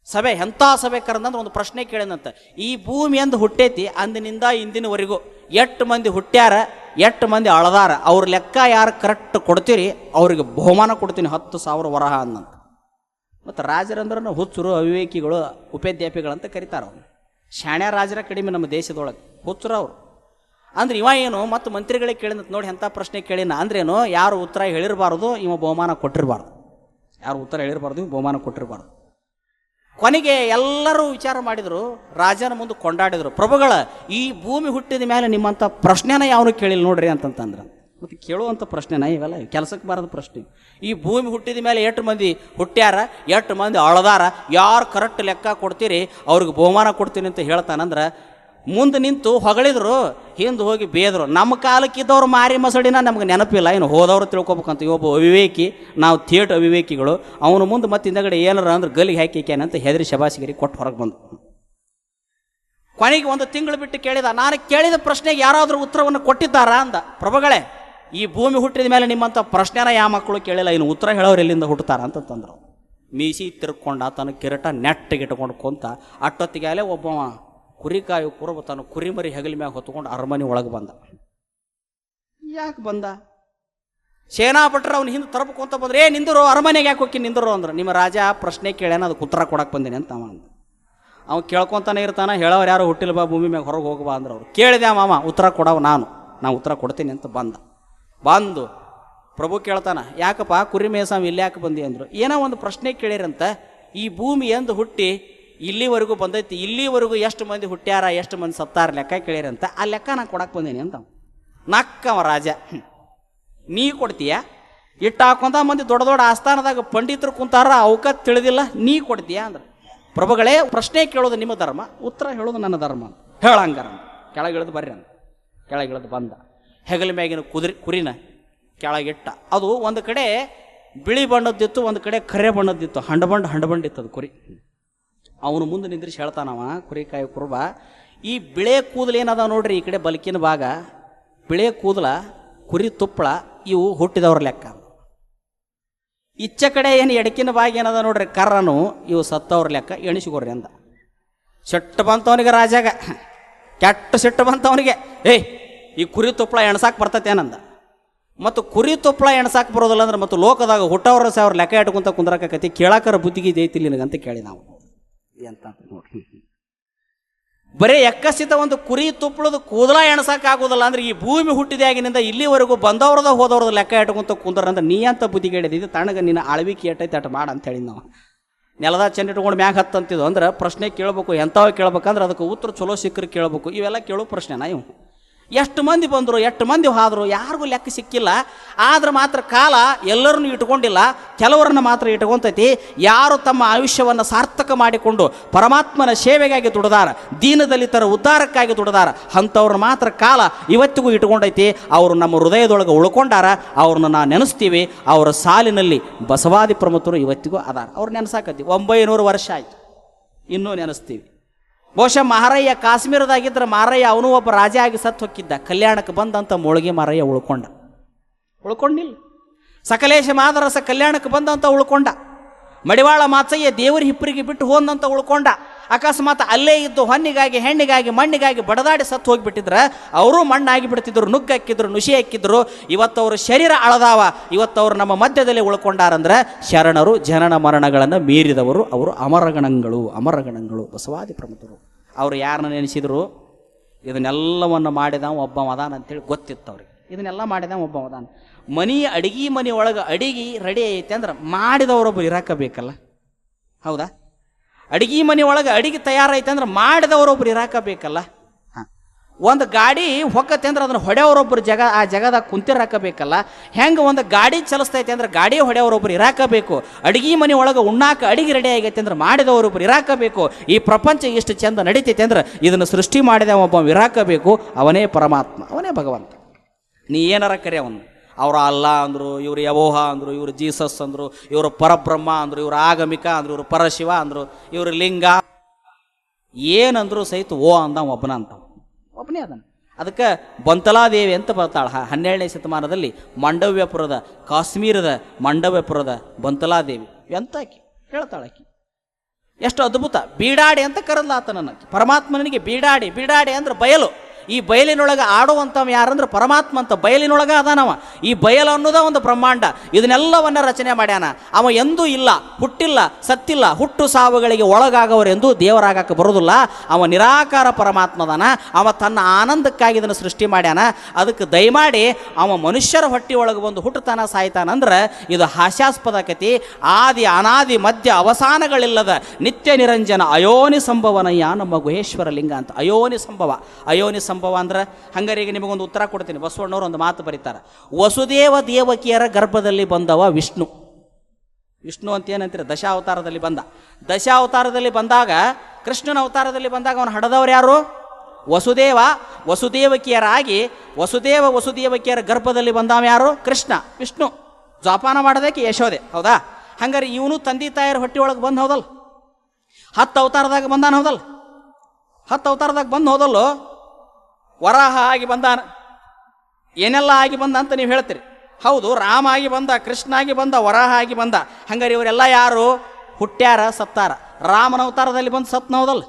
ಸಭೆ, ಎಂಥ ಸಭೆ ಕರೆದಂದ್ರೆ ಒಂದು ಪ್ರಶ್ನೆ ಕೇಳಿದಂತ. ಈ ಭೂಮಿ ಎಂದು ಹುಟ್ಟೈತಿ, ಅಂದಿನಿಂದ ಇಂದಿನವರೆಗೂ ಎಷ್ಟು ಮಂದಿ ಹುಟ್ಟ್ಯಾರ ಎಷ್ಟು ಮಂದಿ ಅಳದಾರ, ಅವ್ರ ಲೆಕ್ಕ ಯಾರು ಕರೆಕ್ಟ್ ಕೊಡ್ತೀರಿ, ಅವ್ರಿಗೆ ಬಹುಮಾನ ಕೊಡ್ತೀನಿ, ಹತ್ತು ಸಾವಿರ ವರಹ ಅನ್ನಂತ. ಮತ್ತು ರಾಜರಂದ್ರನು ಹುಚ್ಚರು, ಅವಿವೇಕಿಗಳು, ಉಪೇದ್ಯಾಪಿಗಳಂತ ಕರೀತಾರೆ ಅವ್ರು. ಶಾಣ್ಯ ರಾಜರ ಕಡಿಮೆ ನಮ್ಮ ದೇಶದೊಳಗೆ. ಹುಚ್ಚರು ಅವರು. ಅಂದ್ರೆ ಇವ ಏನು, ಮತ್ತು ಮಂತ್ರಿಗಳಿಗೆ ಕೇಳಿದಂತ ನೋಡಿ ಎಂಥ ಪ್ರಶ್ನೆ ಕೇಳಿನ. ಅಂದ್ರೇನು ಯಾರು ಉತ್ತರ ಹೇಳಿರಬಾರ್ದು, ಇವ ಬಹುಮಾನ ಕೊಟ್ಟಿರಬಾರ್ದು. ಯಾರು ಉತ್ತರ ಹೇಳಿರಬಾರ್ದು, ಇವ ಬಹುಮಾನ ಕೊಟ್ಟಿರಬಾರ್ದು. ಕೊನೆಗೆ ಎಲ್ಲರೂ ವಿಚಾರ ಮಾಡಿದರು, ರಾಜನ ಮುಂದೆ ಕೊಂಡಾಡಿದರು. ಪ್ರಭುಗಳ, ಈ ಭೂಮಿ ಹುಟ್ಟಿದ ಮೇಲೆ ನಿಮ್ಮಂಥ ಪ್ರಶ್ನೆನ ಯಾವನು ಕೇಳಿಲ್ಲ ನೋಡ್ರಿ ಅಂತಂತಂದ್ರೆ. ಮತ್ತು ಕೇಳುವಂಥ ಪ್ರಶ್ನೆನ ಇವೆಲ್ಲ? ಕೆಲಸಕ್ಕೆ ಬಾರದ ಪ್ರಶ್ನೆ. ಈ ಭೂಮಿ ಹುಟ್ಟಿದ ಮೇಲೆ ಎಷ್ಟು ಮಂದಿ ಹುಟ್ಟ್ಯಾರ? ಎಷ್ಟು ಮಂದಿ ಅಳದಾರ? ಯಾರು ಕರೆಕ್ಟ್ ಲೆಕ್ಕ ಕೊಡ್ತೀರಿ? ಅವ್ರಿಗೆ ಬಹುಮಾನ ಕೊಡ್ತೀನಿ ಅಂತ ಹೇಳ್ತಾನಂದ್ರೆ, ಮುಂದೆ ನಿಂತು ಹೊಗಳಿದ್ರು, ಹಿಂದೆ ಹೋಗಿ ಬೇದರು. ನಮ್ಮ ಕಾಲಕ್ಕಿದ್ದವ್ರು ಮಾರಿ ಮಸಡಿನ ನಮ್ಗೆ ನೆನಪಿಲ್ಲ. ಇನ್ನು ಹೋದವ್ರು ತಿಳ್ಕೊಬೇಕಂತ ಒಬ್ಬ ಅವಿವೇಕಿ, ನಾವು ಥಿಯೇಟ್ ಅವಿವೇಕಿಗಳು, ಅವನು ಮುಂದೆ ಮತ್ತೆ ಹಿಂದಗಡೆ ಏನಾರ ಅಂದ್ರೆ ಗಲ್ಲಿಗೆ ಹಾಕಿಕ್ಯಾನಂತ ಹೆದರಿ ಶಬಾಸಿಗಿರಿ ಕೊಟ್ಟು ಹೊರಗೆ ಬಂದು. ಕೊನೆಗೆ ಒಂದು ತಿಂಗಳು ಬಿಟ್ಟು ಕೇಳಿದ, ನಾನು ಕೇಳಿದ ಪ್ರಶ್ನೆಗೆ ಯಾರಾದರೂ ಉತ್ತರವನ್ನು ಕೊಟ್ಟಿದ್ದಾರಾ ಅಂದ. ಪ್ರಭುಗಳೇ ಈ ಭೂಮಿ ಹುಟ್ಟಿದ ಮೇಲೆ ನಿಮ್ಮಂಥ ಪ್ರಶ್ನೆನ ಯಾವ ಮಕ್ಕಳು ಕೇಳಿಲ್ಲ, ಇನ್ನು ಉತ್ತರ ಹೇಳೋರು ಎಲ್ಲಿಂದ ಹುಟ್ಟುತ್ತಾರ ಅಂತಂದ್ರು ಮೀಸಿ ತಿರ್ಕೊಂಡ ತನ್ನ ಕಿರಟ ನೆಟ್ಟಿಗೆ ಇಟ್ಕೊಂಡು ಕುಂತ ಅಟ್ಟೊತ್ತಿಗೆ ಅಲ್ಲೇ ಒಬ್ಬವ ಕುರಿಕಾಯಿ ಕುರುಬ ತನ್ನ ಕುರಿಮರಿ ಹೆಗಲ ಮ್ಯಾಗ ಹೊತ್ಕೊಂಡು ಅರಮನೆ ಒಳಗೆ ಬಂದ. ಯಾಕೆ ಬಂದ? ಸೇನಾಪಟ್ರ ಅವ್ನು ಹಿಂದೆ ತರಬೇಕು ಅಂತ ಬಂದ್ರೆ, ಏ, ನಿಂದರು, ಅರಮನೆಗೆ ಯಾಕೆ ಹೋಗಿ ನಿಂದರು? ಅಂದ್ರೆ. ನಿಮ್ಮ ರಾಜ ಪ್ರಶ್ನೆ ಕೇಳ್ಯಾನ ಅದಕ್ಕೆ ಉತ್ತರ ಕೊಡಕ್ಕೆ ಬಂದೀನಿ ಅಂತ ಅವ ಅಂದ. ಅವ ಕೇಳ್ಕೊತಾನೆ ಇರ್ತಾನೆ, ಹೇಳೋರು ಯಾರು ಹುಟ್ಟಿಲ್ಲ ಬಾ, ಭೂಮಿ ಮ್ಯಾಗ ಹೊರಗೆ ಹೋಗಬಾ ಅಂದ್ರೆ ಅವ್ರು. ಕೇಳಿದೆ ಮಾಮ, ಉತ್ತರ ಕೊಡವ ನಾನು ನಾನು ಉತ್ತರ ಕೊಡ್ತೀನಿ ಅಂತ ಬಂದ. ಬಂದು, ಪ್ರಭು ಕೇಳ್ತಾನ, ಯಾಕಪ್ಪ, ಕುರಿ ಮೇಸಾಮ್ ಇಲ್ಲಿ ಯಾಕೆ ಬಂದಿ? ಅಂದರು. ಏನೋ ಒಂದು ಪ್ರಶ್ನೆ ಕೇಳಿರಂತ, ಈ ಭೂಮಿ ಎಂದು ಹುಟ್ಟಿ ಇಲ್ಲಿವರೆಗೂ ಬಂದೈತಿ, ಇಲ್ಲಿವರೆಗೂ ಎಷ್ಟು ಮಂದಿ ಹುಟ್ಟ್ಯಾರ, ಎಷ್ಟು ಮಂದಿ ಸತ್ತಾರ? ಲೆಕ್ಕ ಕೇಳಿರಂತ, ಆ ಲೆಕ್ಕ ನಾನು ಕೊಡಕ್ಕೆ ಬಂದೀನಿ ಅಂತ. ನಕ್ಕವ ರಾಜ ನೀ ಕೊಡ್ತೀಯ? ಇಟ್ಟು ಹಾಕೊಂತ ಮಂದಿ ದೊಡ್ಡ ದೊಡ್ಡ ಆಸ್ಥಾನದಾಗ ಪಂಡಿತರು ಕುಂತಾರ ಅವಕ ತಿಳಿದಿಲ್ಲ, ನೀ ಕೊಡ್ತೀಯ? ಅಂದ್ರೆ. ಪ್ರಭುಗಳೇ, ಪ್ರಶ್ನೆ ಕೇಳೋದು ನಿಮ್ಮ ಧರ್ಮ, ಉತ್ತರ ಹೇಳೋದು ನನ್ನ ಧರ್ಮ. ಅಂತ ಹೇಳಂಗಾರ. ಕೆಳಗಿಳಿದು ಬರ್ರಿ ಅಂತ ಕೆಳಗಿಳಿದು ಬಂದ. ಹೆಗಲ ಮ್ಯಾಗಿನ ಕುದುರೆ, ಕುರಿನ ಕೆಳಗಿಟ್ಟ. ಅದು ಒಂದು ಕಡೆ ಬಿಳಿ ಬಣ್ಣದ್ದಿತ್ತು, ಒಂದು ಕಡೆ ಕರೆ ಬಣ್ಣದ್ದಿತ್ತು. ಹಂಡ ಬಂಡ್ ಹಂಡ ಬಂಡಿತ್ತು ಅದು ಕುರಿ. ಅವನು ಮುಂದೆ ನಿಂದ್ರಿಸಿ ಹೇಳ್ತಾನವ ಕುರಿಕಾಯಿ ಕುರುಬ, ಈ ಬಿಳೆ ಕೂದಲು ಏನದ ನೋಡ್ರಿ ಈ ಕಡೆ ಬಲಕಿನ ಭಾಗ? ಬಿಳೆ ಕೂದಲ, ಕುರಿ ತುಪ್ಪಳ, ಇವು ಹುಟ್ಟಿದವ್ರ ಲೆಕ್ಕ. ಇಚ್ಚ ಕಡೆ ಏನು ಎಡಕಿನ ಭಾಗ ಏನದ ನೋಡ್ರಿ, ಕರ್ರನು, ಇವು ಸತ್ತವ್ರ ಲೆಕ್ಕ, ಎಣಿಸಿಕೊಡ್ರಿ ಅಂದ. ಸಿಟ್ಟು ಬಂತವನಿಗೆ ರಾಜಾಗ. ಕೆಟ್ಟ ಸಿಟ್ಟು ಬಂತವನಿಗೆ. ಏಯ್ ಈ ಕುರಿ ತುಪ್ಪಳ ಎಣ್ಸಾಕ್ ಬರ್ತತೇನಂದ ಮತ್ತು ಕುರಿ ತುಪ್ಪಳ ಎಣಸಾಕೆ ಬರೋದಿಲ್ಲ ಅಂದ್ರೆ ಮತ್ತು ಲೋಕದಾಗ ಹುಟ್ಟವ್ರ ಸಾವಿರ ಲೆಕ್ಕ ಇಟ್ಕೊಂತ ಕುಂದ್ರಕತಿ ಕೇಳಾಕರ ಬುದ್ಧಿಗೆ ಐತಿ ನಿನಗಂತ ಕೇಳಿ ನಾವು. ಎಂತ ನೋಡ್ರಿ. ಬರೀ ಎಕ್ಕಸಿತ ಒಂದು ಕುರಿ ತುಪ್ಪಳದ ಕೂದಲ ಎಣಸಕ್ ಆಗೋದಿಲ್ಲ ಅಂದ್ರೆ ಈ ಭೂಮಿ ಹುಟ್ಟಿದಾಗಿನಿಂದ ಇಲ್ಲಿವರೆಗೂ ಬಂದವ್ರದ ಹೋದವ್ರದ ಲೆಕ್ಕ ಇಟ್ಕೊಂತ ಕುಂದ್ರ ಅಂದ್ರೆ ನೀ ಅಂತ ಬುದ್ಧಿ ಹೇಳಿದ್ದು ತಣ್ಣಗೆ ನಿನ್ನ ಅಳವಿಕೆ ಎಟ್ಟೈತೆ ಅಟ್ ಮಾಡ ಅಂತ ಹೇಳಿ ನಾವು. ನೆಲದ ಚೆಂಡ ಇಟ್ಕೊಂಡು ಮ್ಯಾಗ ಹತ್ತಂತಿದ್ದು ಅಂದ್ರೆ ಪ್ರಶ್ನೆ ಕೇಳಬೇಕು ಎಂಥವು ಕೇಳ್ಬೇಕಂದ್ರೆ ಅದಕ್ಕೆ ಉತ್ತರ ಚಲೋ ಸಿಕ್ಕರೆ ಕೇಳಬೇಕು. ಇವೆಲ್ಲ ಕೇಳೋ ಪ್ರಶ್ನೆನಾ ಇವು? ಎಷ್ಟು ಮಂದಿ ಬಂದರು, ಎಷ್ಟು ಮಂದಿ ಹಾದರು, ಯಾರಿಗೂ ಲೆಕ್ಕ ಸಿಕ್ಕಿಲ್ಲ. ಆದ್ರೆ ಮಾತ್ರ ಕಾಲ ಎಲ್ಲರನ್ನೂ ಇಟ್ಕೊಂಡಿಲ್ಲ ಕೆಲವರನ್ನು ಮಾತ್ರ ಇಟ್ಕೊತೈತಿ ಯಾರು ತಮ್ಮ ಆಯುಷ್ಯವನ್ನು ಸಾರ್ಥಕ ಮಾಡಿಕೊಂಡು ಪರಮಾತ್ಮನ ಸೇವೆಗಾಗಿ ದುಡಿದಾರ ದೀನದಲಿತರ ಉದ್ಧಾರಕ್ಕಾಗಿ ದುಡಿದಾರ, ಅಂಥವ್ರನ್ನ ಮಾತ್ರ ಕಾಲ ಇವತ್ತಿಗೂ ಇಟ್ಕೊಂಡೈತಿ ಅವರು ನಮ್ಮ ಹೃದಯದೊಳಗೆ ಉಳ್ಕೊಂಡಾರ. ಅವ್ರನ್ನ ನಾವು ನೆನೆಸ್ತೀವಿ. ಅವರ ಸಾಲಿನಲ್ಲಿ ಬಸವಾದಿ ಪ್ರಮುಖರು ಇವತ್ತಿಗೂ ಅದಾರ. ಅವ್ರು ನೆನೆಸಾಕತ್ತೀವಿ ಒಂಬೈನೂರು ವರ್ಷ ಆಯ್ತು. ಇನ್ನೂ ನೆನೆಸ್ತೀವಿ. ಬಹುಶಃ ಮಹಾರಯ್ಯ ಕಾಶ್ಮೀರದಾಗಿದ್ದರೆ ಮಹಾರಯ್ಯ ಅವನು ಒಬ್ಬ ರಾಜ ಆಗಿ ಸತ್ತು ಹೊಕ್ಕಿದ್ದ ಕಲ್ಯಾಣಕ್ಕೆ ಬಂದಂತ ಮುಳುಗಿ ಮಾರಯ್ಯ ಉಳ್ಕೊಂಡ. ಉಳ್ಕೊಂಡಿಲ್ಲ. ಸಕಲೇಶ ಮಾದರಸ ಕಲ್ಯಾಣಕ್ಕೆ ಬಂದಂತ ಉಳ್ಕೊಂಡ. ಮಡಿವಾಳ ಮಾಚಯ್ಯ ದೇವರ ಹಿಪ್ಪರಿಗೆ ಬಿಟ್ಟು ಹೋದಂತ ಉಳ್ಕೊಂಡ. ಅಕಸ್ಮಾತ್ ಅಲ್ಲೇ ಇದ್ದು ಹೊನ್ನಿಗಾಗಿ ಹೆಣ್ಣಿಗಾಗಿ, ಮಣ್ಣಿಗಾಗಿ ಬಡದಾಡಿ ಸತ್ತು ಹೋಗಿಬಿಟ್ಟಿದ್ರೆ. ಅವರು ಮಣ್ಣಾಗಿ ಬಿಡ್ತಿದ್ರು ನುಗ್ಗ ಹಾಕಿದ್ರು. ನುಸಿ ಹಾಕಿದ್ರು ಇವತ್ತವ್ರ ಶರೀರ ಅಳದಾವ. ಇವತ್ತವ್ರು ನಮ್ಮ ಮಧ್ಯದಲ್ಲಿ ಉಳ್ಕೊಂಡಾರಂದ್ರೆ ಶರಣರು ಜನನ ಮರಣಗಳನ್ನು ಮೀರಿದವರು ಅವರು ಅಮರಗಣಗಳು ಅಮರಗಣಗಳು, ಬಸವಾದಿ ಪ್ರಮುಖರು. ಅವರು ಯಾರನ್ನ ನೆನೆಸಿದ್ರು? ಇದನ್ನೆಲ್ಲವನ್ನು ಮಾಡಿದ ಒಬ್ಬ ಮದಾನ ಅಂತೇಳಿ ಗೊತ್ತಿತ್ತು ಅವ್ರಿಗೆ. ಇದನ್ನೆಲ್ಲ ಮಾಡಿದ ಒಬ್ಬ ಮದಾನ. ಮನಿ ಅಡಿಗೆ ಮನೆ ಒಳಗೆ ಅಡಿಗೆ ರೆಡಿ ಐತೆ ಅಂದ್ರೆ ಮಾಡಿದವರೊಬ್ಬರು ಇರಾಕ ಬೇಕಲ್ಲ ಹೌದಾ? ಅಡಿಗೆ ಮನೆ ಒಳಗೆ ಅಡಿಗೆ ತಯಾರೈತೆ ಅಂದ್ರೆ ಮಾಡಿದವರೊಬ್ಬರು ಇರಾಕ ಬೇಕಲ್ಲ ಹಾಂ. ಒಂದು ಗಾಡಿ ಹೊಕ್ಕತ್ತೆ ಅಂದ್ರೆ ಅದನ್ನ ಹೊಡೆಯವರೊಬ್ಬರು ಜಗ, ಆ ಜಗದಾಗ ಕುಂತಿರಾಕಬೇಕಲ್ಲ. ಹೆಂಗೆ ಒಂದು ಗಾಡಿ ಚಲಿಸ್ತೈತೆ ಅಂದ್ರೆ ಗಾಡಿ ಹೊಡೆಯವರೊಬ್ಬರು ಇರಾಕಬೇಕು. ಅಡಿಗೆ ಮನೆ ಒಳಗೆ ಉಣ್ಣಾಕ ಅಡಿಗೆ ರೆಡಿ ಆಗೈತೆ ಅಂದ್ರೆ ಮಾಡಿದವರೊಬ್ಬರು ಇರಾಕಬೇಕು. ಈ ಪ್ರಪಂಚ ಎಷ್ಟು ಚಂದ ನಡೀತೈತೆ ಅಂದ್ರೆ ಇದನ್ನು ಸೃಷ್ಟಿ ಮಾಡಿದ ಒಬ್ಬ ಇರಾಕಬೇಕು. ಅವನೇ ಪರಮಾತ್ಮ, ಅವನೇ ಭಗವಂತ. ನೀ ಏನಾರ ಕರೆ ಅವನು. ಅವ್ರು ಅಲ್ಲ ಅಂದರು, ಇವರು ಯವೋಹ ಅಂದರು, ಇವರು ಜೀಸಸ್ ಅಂದರು, ಇವರು ಪರಬ್ರಹ್ಮ ಅಂದರು, ಇವರು ಆಗಮಿಕ ಅಂದರು, ಇವರು ಪರಶಿವ ಅಂದರು, ಇವರು ಲಿಂಗ. ಏನಂದ್ರು ಸಹಿತ ಓ ಅಂದ ಒಬ್ಬನ ಅಂತ ಒಬ್ಬನೇ ಅದನ್ನು. ಅದಕ್ಕೆ ಬಂತಲಾದೇವಿ ಅಂತ ಬರ್ತಾಳೆ. ಹನ್ನೆರಡನೇ ಶತಮಾನದಲ್ಲಿ ಮಂಡವ್ಯಪುರದ, ಕಾಶ್ಮೀರದ ಮಂಡವ್ಯಪುರದ ಬಂತಲಾದೇವಿ. ಎಂತ ಆಕಿ ಹೇಳ್ತಾಳೆ ಆಕಿ. ಎಷ್ಟು ಅದ್ಭುತ. ಬೀಡಾಡಿ ಅಂತ ಕರೆದ್ಲಾತ ನನ್ನ ಪರಮಾತ್ಮನಿಗೆ ಬೀಡಾಡಿ ಬೀಡಾಡಿ ಅಂದ್ರೆ ಬಯಲು. ಈ ಬಯಲಿನೊಳಗೆ ಆಡುವಂಥವ್ ಯಾರಂದ್ರೆ ಪರಮಾತ್ಮ ಅಂತ ಬಯಲಿನೊಳಗೆ ಅದಾನವ. ಈ ಬಯಲು ಅನ್ನೋದ ಒಂದು ಬ್ರಹ್ಮಾಂಡ. ಇದನ್ನೆಲ್ಲವನ್ನ ರಚನೆ ಮಾಡ್ಯಾನ. ಅವ ಎಂದೂ ಇಲ್ಲ, ಹುಟ್ಟಿಲ್ಲ, ಸತ್ತಿಲ್ಲ, ಹುಟ್ಟು ಸಾವುಗಳಿಗೆ ಒಳಗಾಗವರೆಂದೂ ದೇವರಾಗಕ್ಕೆ ಬರೋದಿಲ್ಲ. ಅವ ನಿರಾಕಾರ ಪರಮಾತ್ಮ ಅದಾನ ಅವ ತನ್ನ ಆನಂದಕ್ಕಾಗಿ ಇದನ್ನು ಸೃಷ್ಟಿ ಮಾಡ್ಯಾನ. ಅದಕ್ಕೆ ದಯಮಾಡಿ ಅವ ಮನುಷ್ಯರ ಹೊಟ್ಟಿ ಒಳಗೆ ಬಂದು ಹುಟ್ಟುತ್ತಾನ ಸಾಯ್ತಾನಂದ್ರೆ ಇದು ಹಾಸ್ಯಾಸ್ಪದ ಕತಿ ಆದಿ ಅನಾದಿ ಮಧ್ಯ ಅವಸಾನಗಳಿಲ್ಲದ ನಿತ್ಯ ನಿರಂಜನ ಅಯೋನಿ ಸಂಭವನಯ್ಯ ನಮ್ಮ ಗುಹೇಶ್ವರ ಲಿಂಗ ಅಂತ. ಅಯೋನಿ ಸಂಭವ ಅಯೋನಿ ಸಂಭವ ಅಂದ್ರೆ ಹಂಗರಿಗೆ ನಿಮಗೊಂದು ಉತ್ತರ ಕೊಡ್ತೀನಿ. ಬಸವಣ್ಣವ್ರು ಒಂದು ಮಾತು ಬರೀತಾರೆ. ವಸುದೇವ ದೇವಕಿಯರ ಗರ್ಭದಲ್ಲಿ ಬಂದವ ವಿಷ್ಣು. ವಿಷ್ಣು ಅಂತ ಏನಂತೀರ? ದಶಾವತಾರದಲ್ಲಿ ಬಂದ. ದಶಾವತಾರದಲ್ಲಿ ಬಂದಾಗ, ಕೃಷ್ಣನ ಅವತಾರದಲ್ಲಿ ಬಂದಾಗ ಅವನು ಹಡದವ್ರು ಯಾರು? ವಸುದೇವ. ವಸುದೇವಕಿಯರಾಗಿ, ವಸುದೇವ ವಸುದೇವಕಿಯರ ಗರ್ಭದಲ್ಲಿ ಬಂದವ ಯಾರು? ಕೃಷ್ಣ, ವಿಷ್ಣು. ಜೋಪಾನ ಮಾಡೋದಕ್ಕೆ ಯಶೋದೆ, ಹೌದಾ? ಹಂಗಾರೆ ಇವನು ತಂದೆ ತಾಯಿಯರ ಹೊಟ್ಟೆ ಒಳಗೆ ಬಂದು ಹೌದಲ್ಲ ಹತ್ತು ಅವತಾರದಾಗ ಬಂದಾನ ಹೌದಲ್ಲ ಹತ್ತು ಅವತಾರದಾಗ ಬಂದು ಹೋದಲ್ಲೋ ವರಾಹ ಆಗಿ ಬಂದಾನ. ಏನೆಲ್ಲ ಆಗಿ ಬಂದ ಅಂತ ನೀವು ಹೇಳ್ತೀರಿ. ಹೌದು, ರಾಮ ಆಗಿ ಬಂದ, ಕೃಷ್ಣ ಆಗಿ ಬಂದ, ವರಾಹ ಆಗಿ ಬಂದ. ಹಂಗಾರೆ ಇವರೆಲ್ಲ ಯಾರು? ಹುಟ್ಟ್ಯಾರ, ಸತ್ತಾರ. ರಾಮನ ಅವತಾರದಲ್ಲಿ ಬಂದು ಸತ್ನ ಹೌದಲ್ಲ?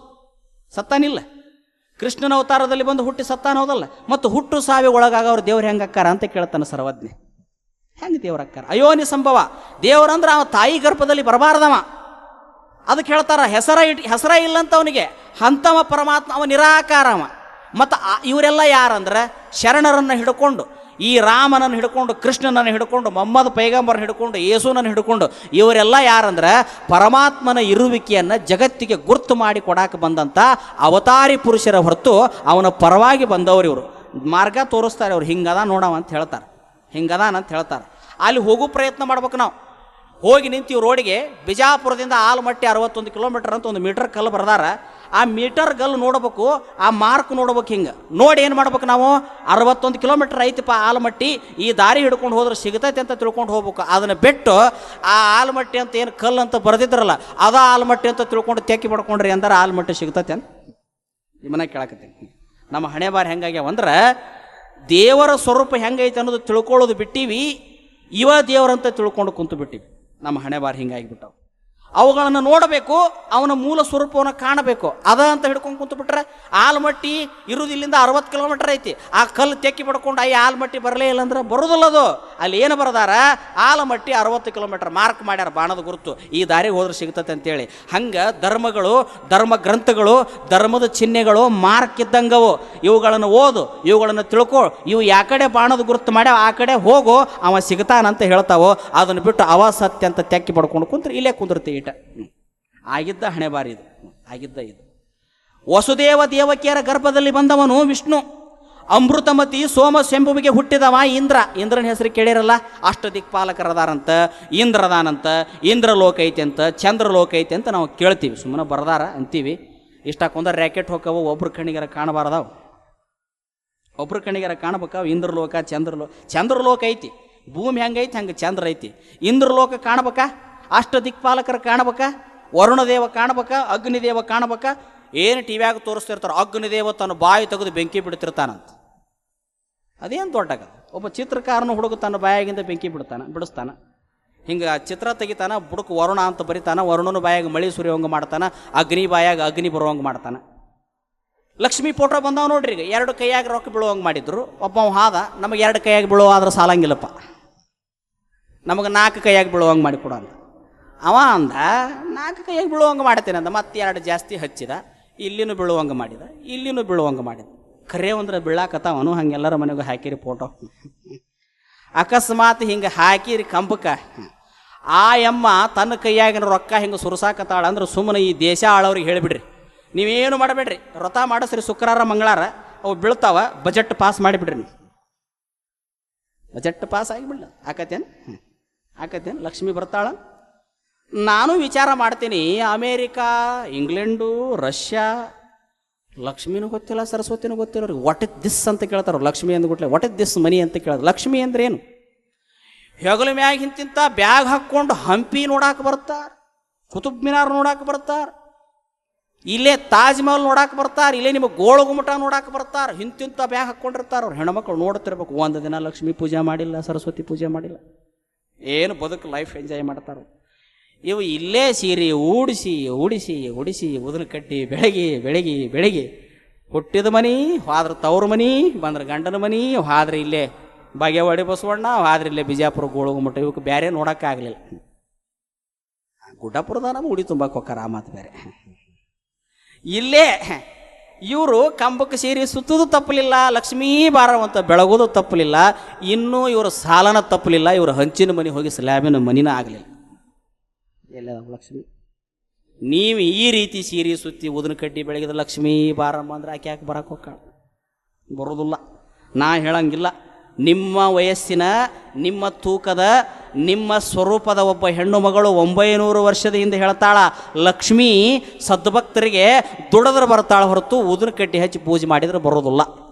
ಸತ್ತಾನಿಲ್ಲ. ಕೃಷ್ಣನ ಅವತಾರದಲ್ಲಿ ಬಂದು ಹುಟ್ಟಿ ಸತ್ತಾನ ಹೌದಲ್ಲ? ಮತ್ತು ಹುಟ್ಟು ಸಾವಿ ಒಳಗಾಗವ್ರು ದೇವ್ರು ಹೆಂಗೆ ಅಕ್ಕಾರ ಅಂತ ಕೇಳ್ತಾನೆ ಸರ್ವಜ್ಞೆ. ಹೆಂಗೆ ದೇವ್ರ ಅಕ್ಕಾರ? ಅಯೋನಿ ಸಂಭವ ದೇವರಂದ್ರೆ ಅವ ತಾಯಿ ಗರ್ಭದಲ್ಲಿ ಬರಬಾರ್ದವ. ಅದಕ್ಕೆ ಹೇಳ್ತಾರ, ಹೆಸರ ಇಟ್ ಹೆಸರ ಇಲ್ಲಂತ ಅವನಿಗೆ ಹಂತವ ಪರಮಾತ್ಮ ಅವ ನಿರಾಕಾರವ ಮತ್ತು ಇವರೆಲ್ಲ ಯಾರಂದ್ರೆ ಶರಣರನ್ನು ಹಿಡ್ಕೊಂಡು, ಈ ರಾಮನನ್ನು ಹಿಡ್ಕೊಂಡು, ಕೃಷ್ಣನನ್ನು ಹಿಡ್ಕೊಂಡು, ಮೊಹಮ್ಮದ್ ಪೈಗಂಬರನ್ನು ಹಿಡ್ಕೊಂಡು, ಯೇಸುನನ್ನು ಹಿಡ್ಕೊಂಡು, ಇವರೆಲ್ಲ ಯಾರಂದ್ರೆ ಪರಮಾತ್ಮನ ಇರುವಿಕೆಯನ್ನು ಜಗತ್ತಿಗೆ ಗುರ್ತು ಮಾಡಿ ಕೊಡಕ್ಕೆ ಬಂದಂಥ ಅವತಾರಿ ಪುರುಷರ ಹೊರತು ಅವನ ಪರವಾಗಿ ಬಂದವರು ಇವರು. ಮಾರ್ಗ ತೋರಿಸ್ತಾರೆ ಅವ್ರು. ಹಿಂಗದ ನೋಡವ ಅಂತ ಹೇಳ್ತಾರೆ. ಹಿಂಗದಾನ ಅಂತ ಹೇಳ್ತಾರೆ. ಅಲ್ಲಿ ಹೋಗೋ ಪ್ರಯತ್ನ ಮಾಡ್ಬೇಕು ನಾವು. ಹೋಗಿ ನಿಂತೀವಿ ರೋಡಿಗೆ ಬಿಜಾಪುರದಿಂದ ಆಲಮಟ್ಟಿ ಅರವತ್ತೊಂದು ಕಿಲೋಮೀಟರ್ ಅಂತ ಒಂದು ಮೀಟರ್ ಕಲ್ಲು ಬರ್ದಾರ. ಆ ಮೀಟರ್ ಗಲ್ ನೋಡ್ಬೇಕು, ಆ ಮಾರ್ಕ್ ನೋಡ್ಬೇಕು ಹಿಂಗೆ. ನೋಡಿ ಏನು ಮಾಡ್ಬೇಕು ನಾವು? ಅರವತ್ತೊಂದು ಕಿಲೋಮೀಟರ್ ಐತಿಪ್ಪ ಆಲಮಟ್ಟಿ, ಈ ದಾರಿ ಹಿಡ್ಕೊಂಡು ಹೋದ್ರೆ ಸಿಗತೈತೆ ಅಂತ ತಿಳ್ಕೊಂಡು ಹೋಗ್ಬೇಕು. ಅದನ್ನು ಬಿಟ್ಟು ಆ ಆಲಮಟ್ಟಿ ಅಂತ ಏನು ಕಲ್ಲು ಅಂತ ಬರೆದಿದ್ರಲ್ಲ, ಅದ ಆಲಮಟ್ಟಿ ಅಂತ ತಿಳ್ಕೊಂಡು ತೆಕ್ಕಿ ಪಡ್ಕೊಂಡ್ರಿ ಅಂದ್ರೆ ಆಲಮಟ್ಟಿ ಸಿಗ್ತೈತೆ ಅಂತ ನಿಮ್ಮನ್ನ ಕೇಳಕತ್ತೀನಿ. ನಮ್ಮ ಹಣೆ ಬಾರಿ ಹೆಂಗಾಗ್ಯಾವ ಅಂದ್ರೆ, ದೇವರ ಸ್ವರೂಪ ಹೆಂಗೈತೆ ಅನ್ನೋದು ತಿಳ್ಕೊಳ್ಳೋದು ಬಿಟ್ಟೀವಿ, ಇವ ದೇವರಂತ ತಿಳ್ಕೊಂಡು ಕುಂತು ಬಿಟ್ಟಿವಿ. ನಮ್ಮ ಹಣೆ ಬಾರಿ ಹಿಂಗಾಗಿಬಿಟ್ಟವು. ಅವುಗಳನ್ನು ನೋಡಬೇಕು, ಅವನ ಮೂಲ ಸ್ವರೂಪವನ್ನು ಕಾಣಬೇಕು. ಅದ ಅಂತ ಹಿಡ್ಕೊಂಡು ಕುಂತು ಬಿಟ್ರೆ ಆಲ್ಮಟ್ಟಿ ಇರುವುದು ಇಲ್ಲಿಂದ ಅರವತ್ತು ಕಿಲೋಮೀಟರ್ ಐತಿ. ಆ ಕಲ್ಲು ತೆಕ್ಕಿ ಪಡ್ಕೊಂಡು ಅಯ್ಯ ಆಲ್ಮಟ್ಟಿ ಬರಲೇ ಇಲ್ಲ ಅಂದ್ರೆ ಬರೋದಿಲ್ಲ ಅದು ಅಲ್ಲಿ ಏನು ಬರದಾರ? ಆಲಮಟ್ಟಿ ಅರವತ್ತು ಕಿಲೋಮೀಟರ್ ಮಾರ್ಕ್ ಮಾಡ್ಯಾರ ಬಾಣದ ಗುರುತು. ಈ ದಾರಿಗೆ ಹೋದ್ರೆ ಸಿಗ್ತತೆ ಅಂತೇಳಿ. ಹಂಗೆ ಧರ್ಮಗಳು, ಧರ್ಮ ಗ್ರಂಥಗಳು, ಧರ್ಮದ ಚಿಹ್ನೆಗಳು ಮಾರ್ಕ್ ಇದ್ದಂಗವು. ಇವುಗಳನ್ನು ಓದು, ಇವುಗಳನ್ನು ತಿಳ್ಕೊ. ಇವು ಯಾ ಕಡೆ ಬಾಣದ ಗುರುತು ಮಾಡ್ಯಾವ, ಆ ಕಡೆ ಹೋಗು, ಅವ ಸಿಗ್ತಾನಂತ ಹೇಳ್ತಾವೋ. ಅದನ್ನು ಬಿಟ್ಟು ಅವ ಸತ್ಯ ಅಂತ ತೆಕ್ಕಿ ಪಡ್ಕೊಂಡು ಕುಂತ್ರೆ ಇಲ್ಲೇ ಕುಂದಿರ್ತಿ ಹ್ಮ್. ಆಗಿದ್ದ ಹಣೆ ಬಾರಿ ಇದು. ಆಗಿದ್ದ ಇದು. ವಸುದೇವ ದೇವಕಿಯರ ಗರ್ಭದಲ್ಲಿ ಬಂದವನು ವಿಷ್ಣು. ಅಮೃತಮತಿ ಸೋಮ ಶಂಭುವಿಗೆ ಹುಟ್ಟಿದವ ಇಂದ್ರ. ಇಂದ್ರನ ಹೆಸರು ಕೇಳಿರಲ್ಲ? ಅಷ್ಟ ದಿಕ್ಪಾಲಕರದಾರಂತ, ಇಂದ್ರದಾನಂತ ಇಂದ್ರಲೋಕ ಐತೆ ಅಂತ ಚಂದ್ರಲೋಕ ಐತೆ ಅಂತ ನಾವು ಕೇಳ್ತೀವಿ. ಸುಮ್ಮನೆ ಬರ್ದಾರ ಅಂತೀವಿ. ಇಷ್ಟಕ್ಕೊಂದ ರ್ಯಾಕೆಟ್ ಹೋಗವು ಒಬ್ರು ಕಣ್ಣಿಗರ ಕಾಣಬಾರ್ದಾವ. ಒಬ್ರ ಲೋಕ ಚಂದ್ರ ಇಂದ್ರಲೋಕ ಚಂದ್ರಲೋಕ ಚಂದ್ರಲೋಕ ಐತಿ ಭೂಮಿ ಹೆಂಗೈತಿ? ಹಂಗೆ ಚಂದ್ರ ಐತಿ. ಇಂದ್ರಲೋಕ ಕಾಣ್ಬೇಕಾ? ಅಷ್ಟ ದಿಕ್ಪಾಲಕರು ಕಾಣಬೇಕಾ, ವರುಣದೇವ ಅಗ್ನಿ ಅಗ್ನಿದೇವ ಕಾಣ್ಬೇಕ, ಏನು ಟಿವ್ಯಾಗ ತೋರಿಸ್ತಿರ್ತಾರೆ ಅಗ್ನಿದೇವ ತನ್ನ ಬಾಯಿ ತೆಗೆದು ಬೆಂಕಿ ಬಿಡ್ತಿರ್ತಾನಂತ. ಅದೇನು ದೊಡ್ಡಾಗ? ಒಬ್ಬ ಚಿತ್ರಕಾರನ ಹುಡುಗ ತನ್ನ ಬಾಯಾಗಿಂದ ಬೆಂಕಿ ಬಿಡ್ತಾನೆ, ಬಿಡಿಸ್ತಾನೆ. ಹಿಂಗೆ ಚಿತ್ರ ತೆಗಿತಾನೆ, ಬುಡಕ್ ವರುಣ ಅಂತ ಬರಿತಾನೆ, ವರುಣನ ಬಾಯಾಗ ಮಳಿ ಸುರಿಯೋಂಗೆ ಮಾಡ್ತಾನೆ, ಅಗ್ನಿ ಬಾಯಾಗ ಅಗ್ನಿ ಬರುವಂಗೆ ಮಾಡ್ತಾನೆ. ಲಕ್ಷ್ಮಿ ಫೋಟೋ ಬಂದಾವ ನೋಡ್ರಿ ಈಗ, ಎರಡು ಕೈಯಾಗಿ ರೊಕ್ಕ ಬೀಳುವಂಗೆ ಮಾಡಿದ್ರು, ಒಬ್ಬ ಹಾದ, ನಮಗೆ ಎರಡು ಕೈಯಾಗಿ ಬೀಳುವ ಆದ್ರೆ ಸಾಲಂಗಿಲ್ಲಪ್ಪ. ನಮಗೆ ನಾಲ್ಕು ಕೈಯಾಗಿ ಬೀಳುವಂಗೆ ಮಾಡಿ ಕೊಡು ಅಂತ. ಅವ ಅಂದ, ನಾಲ್ಕು ಕೈಯಾಗಿ ಬೀಳುವಂಗೆ ಮಾಡ್ತೇನೆ ಅಂದ. ಮತ್ತೆ ಎರಡು ಜಾಸ್ತಿ ಹಚ್ಚಿದ. ಇಲ್ಲಿನೂ ಬೀಳುವಂಗೆ ಮಾಡಿದ. ಇಲ್ಲಿನೂ ಬೀಳುವಂಗೆ ಮಾಡಿದ. ಖರೆ ಅಂದ್ರೆ ಬೀಳಾಕತ್ತಾವನು ಹಂಗೆಲ್ಲರ ಮನೆಗೆ ಹಾಕಿರಿ ಫೋಟೋ ಅಕಸ್ಮಾತ್ ಹಿಂಗೆ ಹಾಕಿರಿ ಕಂಬಕ ಆ ಎಮ್ಮ ತನ್ನ ಕೈಯಾಗಿನ ರೊಕ್ಕ ಹಿಂಗೆ ಸುರಸಾಕತ್ತಾಳ ಅಂದ್ರೆ ಸುಮ್ಮನೆ ಈ ದೇಶ ಆಳವ್ರಿಗೆ ಹೇಳಿಬಿಡ್ರಿ. ನೀವೇನು ಮಾಡಬೇಡ್ರಿ. ವ್ರತ ಮಾಡಿಸ್ರಿ ಶುಕ್ರಾರ ಮಂಗಳಾರ ಅವು ಬೀಳ್ತಾವ, ಬಜೆಟ್ ಪಾಸ್ ಮಾಡಿಬಿಡ್ರಿ ನೀವು. ಬಜೆಟ್ ಪಾಸ್ ಆಗಿಬಿಡ್ಲ. ಆಕತ್ತೇನು? ಆಕತ್ತೇನು? ಲಕ್ಷ್ಮಿ ಬರ್ತಾಳ? ನಾನು ವಿಚಾರ ಮಾಡ್ತೀನಿ, ಅಮೇರಿಕಾ, ಇಂಗ್ಲೆಂಡು, ರಷ್ಯಾ, ಲಕ್ಷ್ಮಿನೂ ಗೊತ್ತಿಲ್ಲ, ಸರಸ್ವತಿನೂ ಗೊತ್ತಿಲ್ಲ, ಅವ್ರಿಗೆ ವಾಟ್ ಇಸ್ ದಿಸ್ ಅಂತ ಕೇಳ್ತಾರೆ ಲಕ್ಷ್ಮಿ ಅಂದ್ಬಿಟ್ಲೆ ವಾಟ್ ಇಸ್ ದಿಸ್ ಮನಿ ಅಂತ ಕೇಳೋದು ಲಕ್ಷ್ಮಿ ಅಂದ್ರೆ ಏನು? ಹೆಗಲ ಮ್ಯಾಗ ಹಿಂತಿಂತ ಬ್ಯಾಗ್ ಹಾಕ್ಕೊಂಡು ಹಂಪಿ ನೋಡಾಕ ಬರ್ತಾರೆ, ಕುತುಬ್ ಮಿನಾರ್ ನೋಡಾಕ ಬರ್ತಾರೆ, ಇಲ್ಲೇ ತಾಜ್ ಮಹಲ್ ನೋಡಾಕ ಬರ್ತಾರೆ, ಇಲ್ಲೇ ನಿಮಗೆ ಗೋಳು ಗುಮ್ಮಟ ನೋಡಾಕ ಬರ್ತಾರ, ಹಿಂತಿಂತ ಬ್ಯಾಗ್ ಹಾಕ್ಕೊಂಡಿರ್ತಾರೆ, ಅವ್ರು ಹೆಣ್ಮಕ್ಳು ನೋಡ್ತಿರ್ಬೇಕು, ಒಂದು ದಿನ ಲಕ್ಷ್ಮಿ ಪೂಜೆ ಮಾಡಿಲ್ಲ, ಸರಸ್ವತಿ ಪೂಜೆ ಮಾಡಿಲ್ಲ. ಏನು ಬದುಕು ಲೈಫ್ ಎಂಜಾಯ್ ಮಾಡ್ತಾರೋ. ಇವು ಇಲ್ಲೇ ಸೀರಿ ಊಡಿಸಿ ಉಡಿಸಿ ಉಡಿಸಿ ಉದನ ಕಟ್ಟಿ, ಬೆಳಗಿ ಬೆಳಗಿ ಬೆಳಗಿ. ಹುಟ್ಟಿದ ಮನಿ, ಹಾದ್ರ ತವ್ರ ಮನಿ, ಬಂದ್ರೆ ಗಂಡನ ಮನಿ, ಹೋದ್ರೆ ಇಲ್ಲೇ ಬಾಗೇವಾಡಿ ಬಸವಣ್ಣ, ಹೋದ್ರೆ ಇಲ್ಲೇ ಬಿಜಾಪುರ ಗೋಳಗುಮಟ ಇವಕ್ಕೆ ಬೇರೆ ನೋಡೋಕ್ಕಾಗಲಿಲ್ಲ ಗುಡ್ಡಾಪುರದ ನಮ್ಮ ಉಡಿ ತುಂಬಕ್ಕೆ ಕೊಕ್ಕರ ಆ ಮಾತು ಬೇರೆ ಇಲ್ಲೇ ಇವರು ಕಂಬಕ್ಕೆ ಸೇರಿ ಸುತ್ತದು ತಪ್ಪಲಿಲ್ಲ, ಲಕ್ಷ್ಮೀ ಬಾರವಂತ ಬೆಳಗೋದು ತಪ್ಪಲಿಲ್ಲ, ಇನ್ನೂ ಇವರು ಸಾಲನ ತಪ್ಪಲಿಲ್ಲ, ಇವರು ಹಂಚಿನ ಮನೆ ಹೋಗಿ ಸ್ಲ್ಯಾಬಿನ ಮನಿನ ಆಗಲಿಲ್ಲ. ಎಲ್ಲ ಲಕ್ಷ್ಮಿ. ನೀವು ಈ ರೀತಿ ಸೀರೆ ಸುತ್ತಿ ಉದನ ಕಡ್ಡಿ ಬೆಳಗಿದ ಲಕ್ಷ್ಮೀ ಬಾರಮ್ಮ ಅಂದ್ರೆ ಆಕೆ ಯಾಕೆ ಬರಕ್ಕೆ ಹೋಗ್ಕಾಳ? ಬರೋದಿಲ್ಲ. ನಾ ಹೇಳಂಗಿಲ್ಲ. ನಿಮ್ಮ ವಯಸ್ಸಿನ, ನಿಮ್ಮ ತೂಕದ, ನಿಮ್ಮ ಸ್ವರೂಪದ ಒಬ್ಬ ಹೆಣ್ಣು ಮಗಳು ಒಂಬೈನೂರು ವರ್ಷದ ಹಿಂದೆ ಹೇಳ್ತಾಳ, ಲಕ್ಷ್ಮೀ ಸದ್ಭಕ್ತರಿಗೆ ದುಡದ್ರೆ ಬರ್ತಾಳ ಹೊರತು ಉದನ ಕಟ್ಟಿ ಹಚ್ಚಿ ಪೂಜೆ ಮಾಡಿದ್ರೆ ಬರೋದಿಲ್ಲ.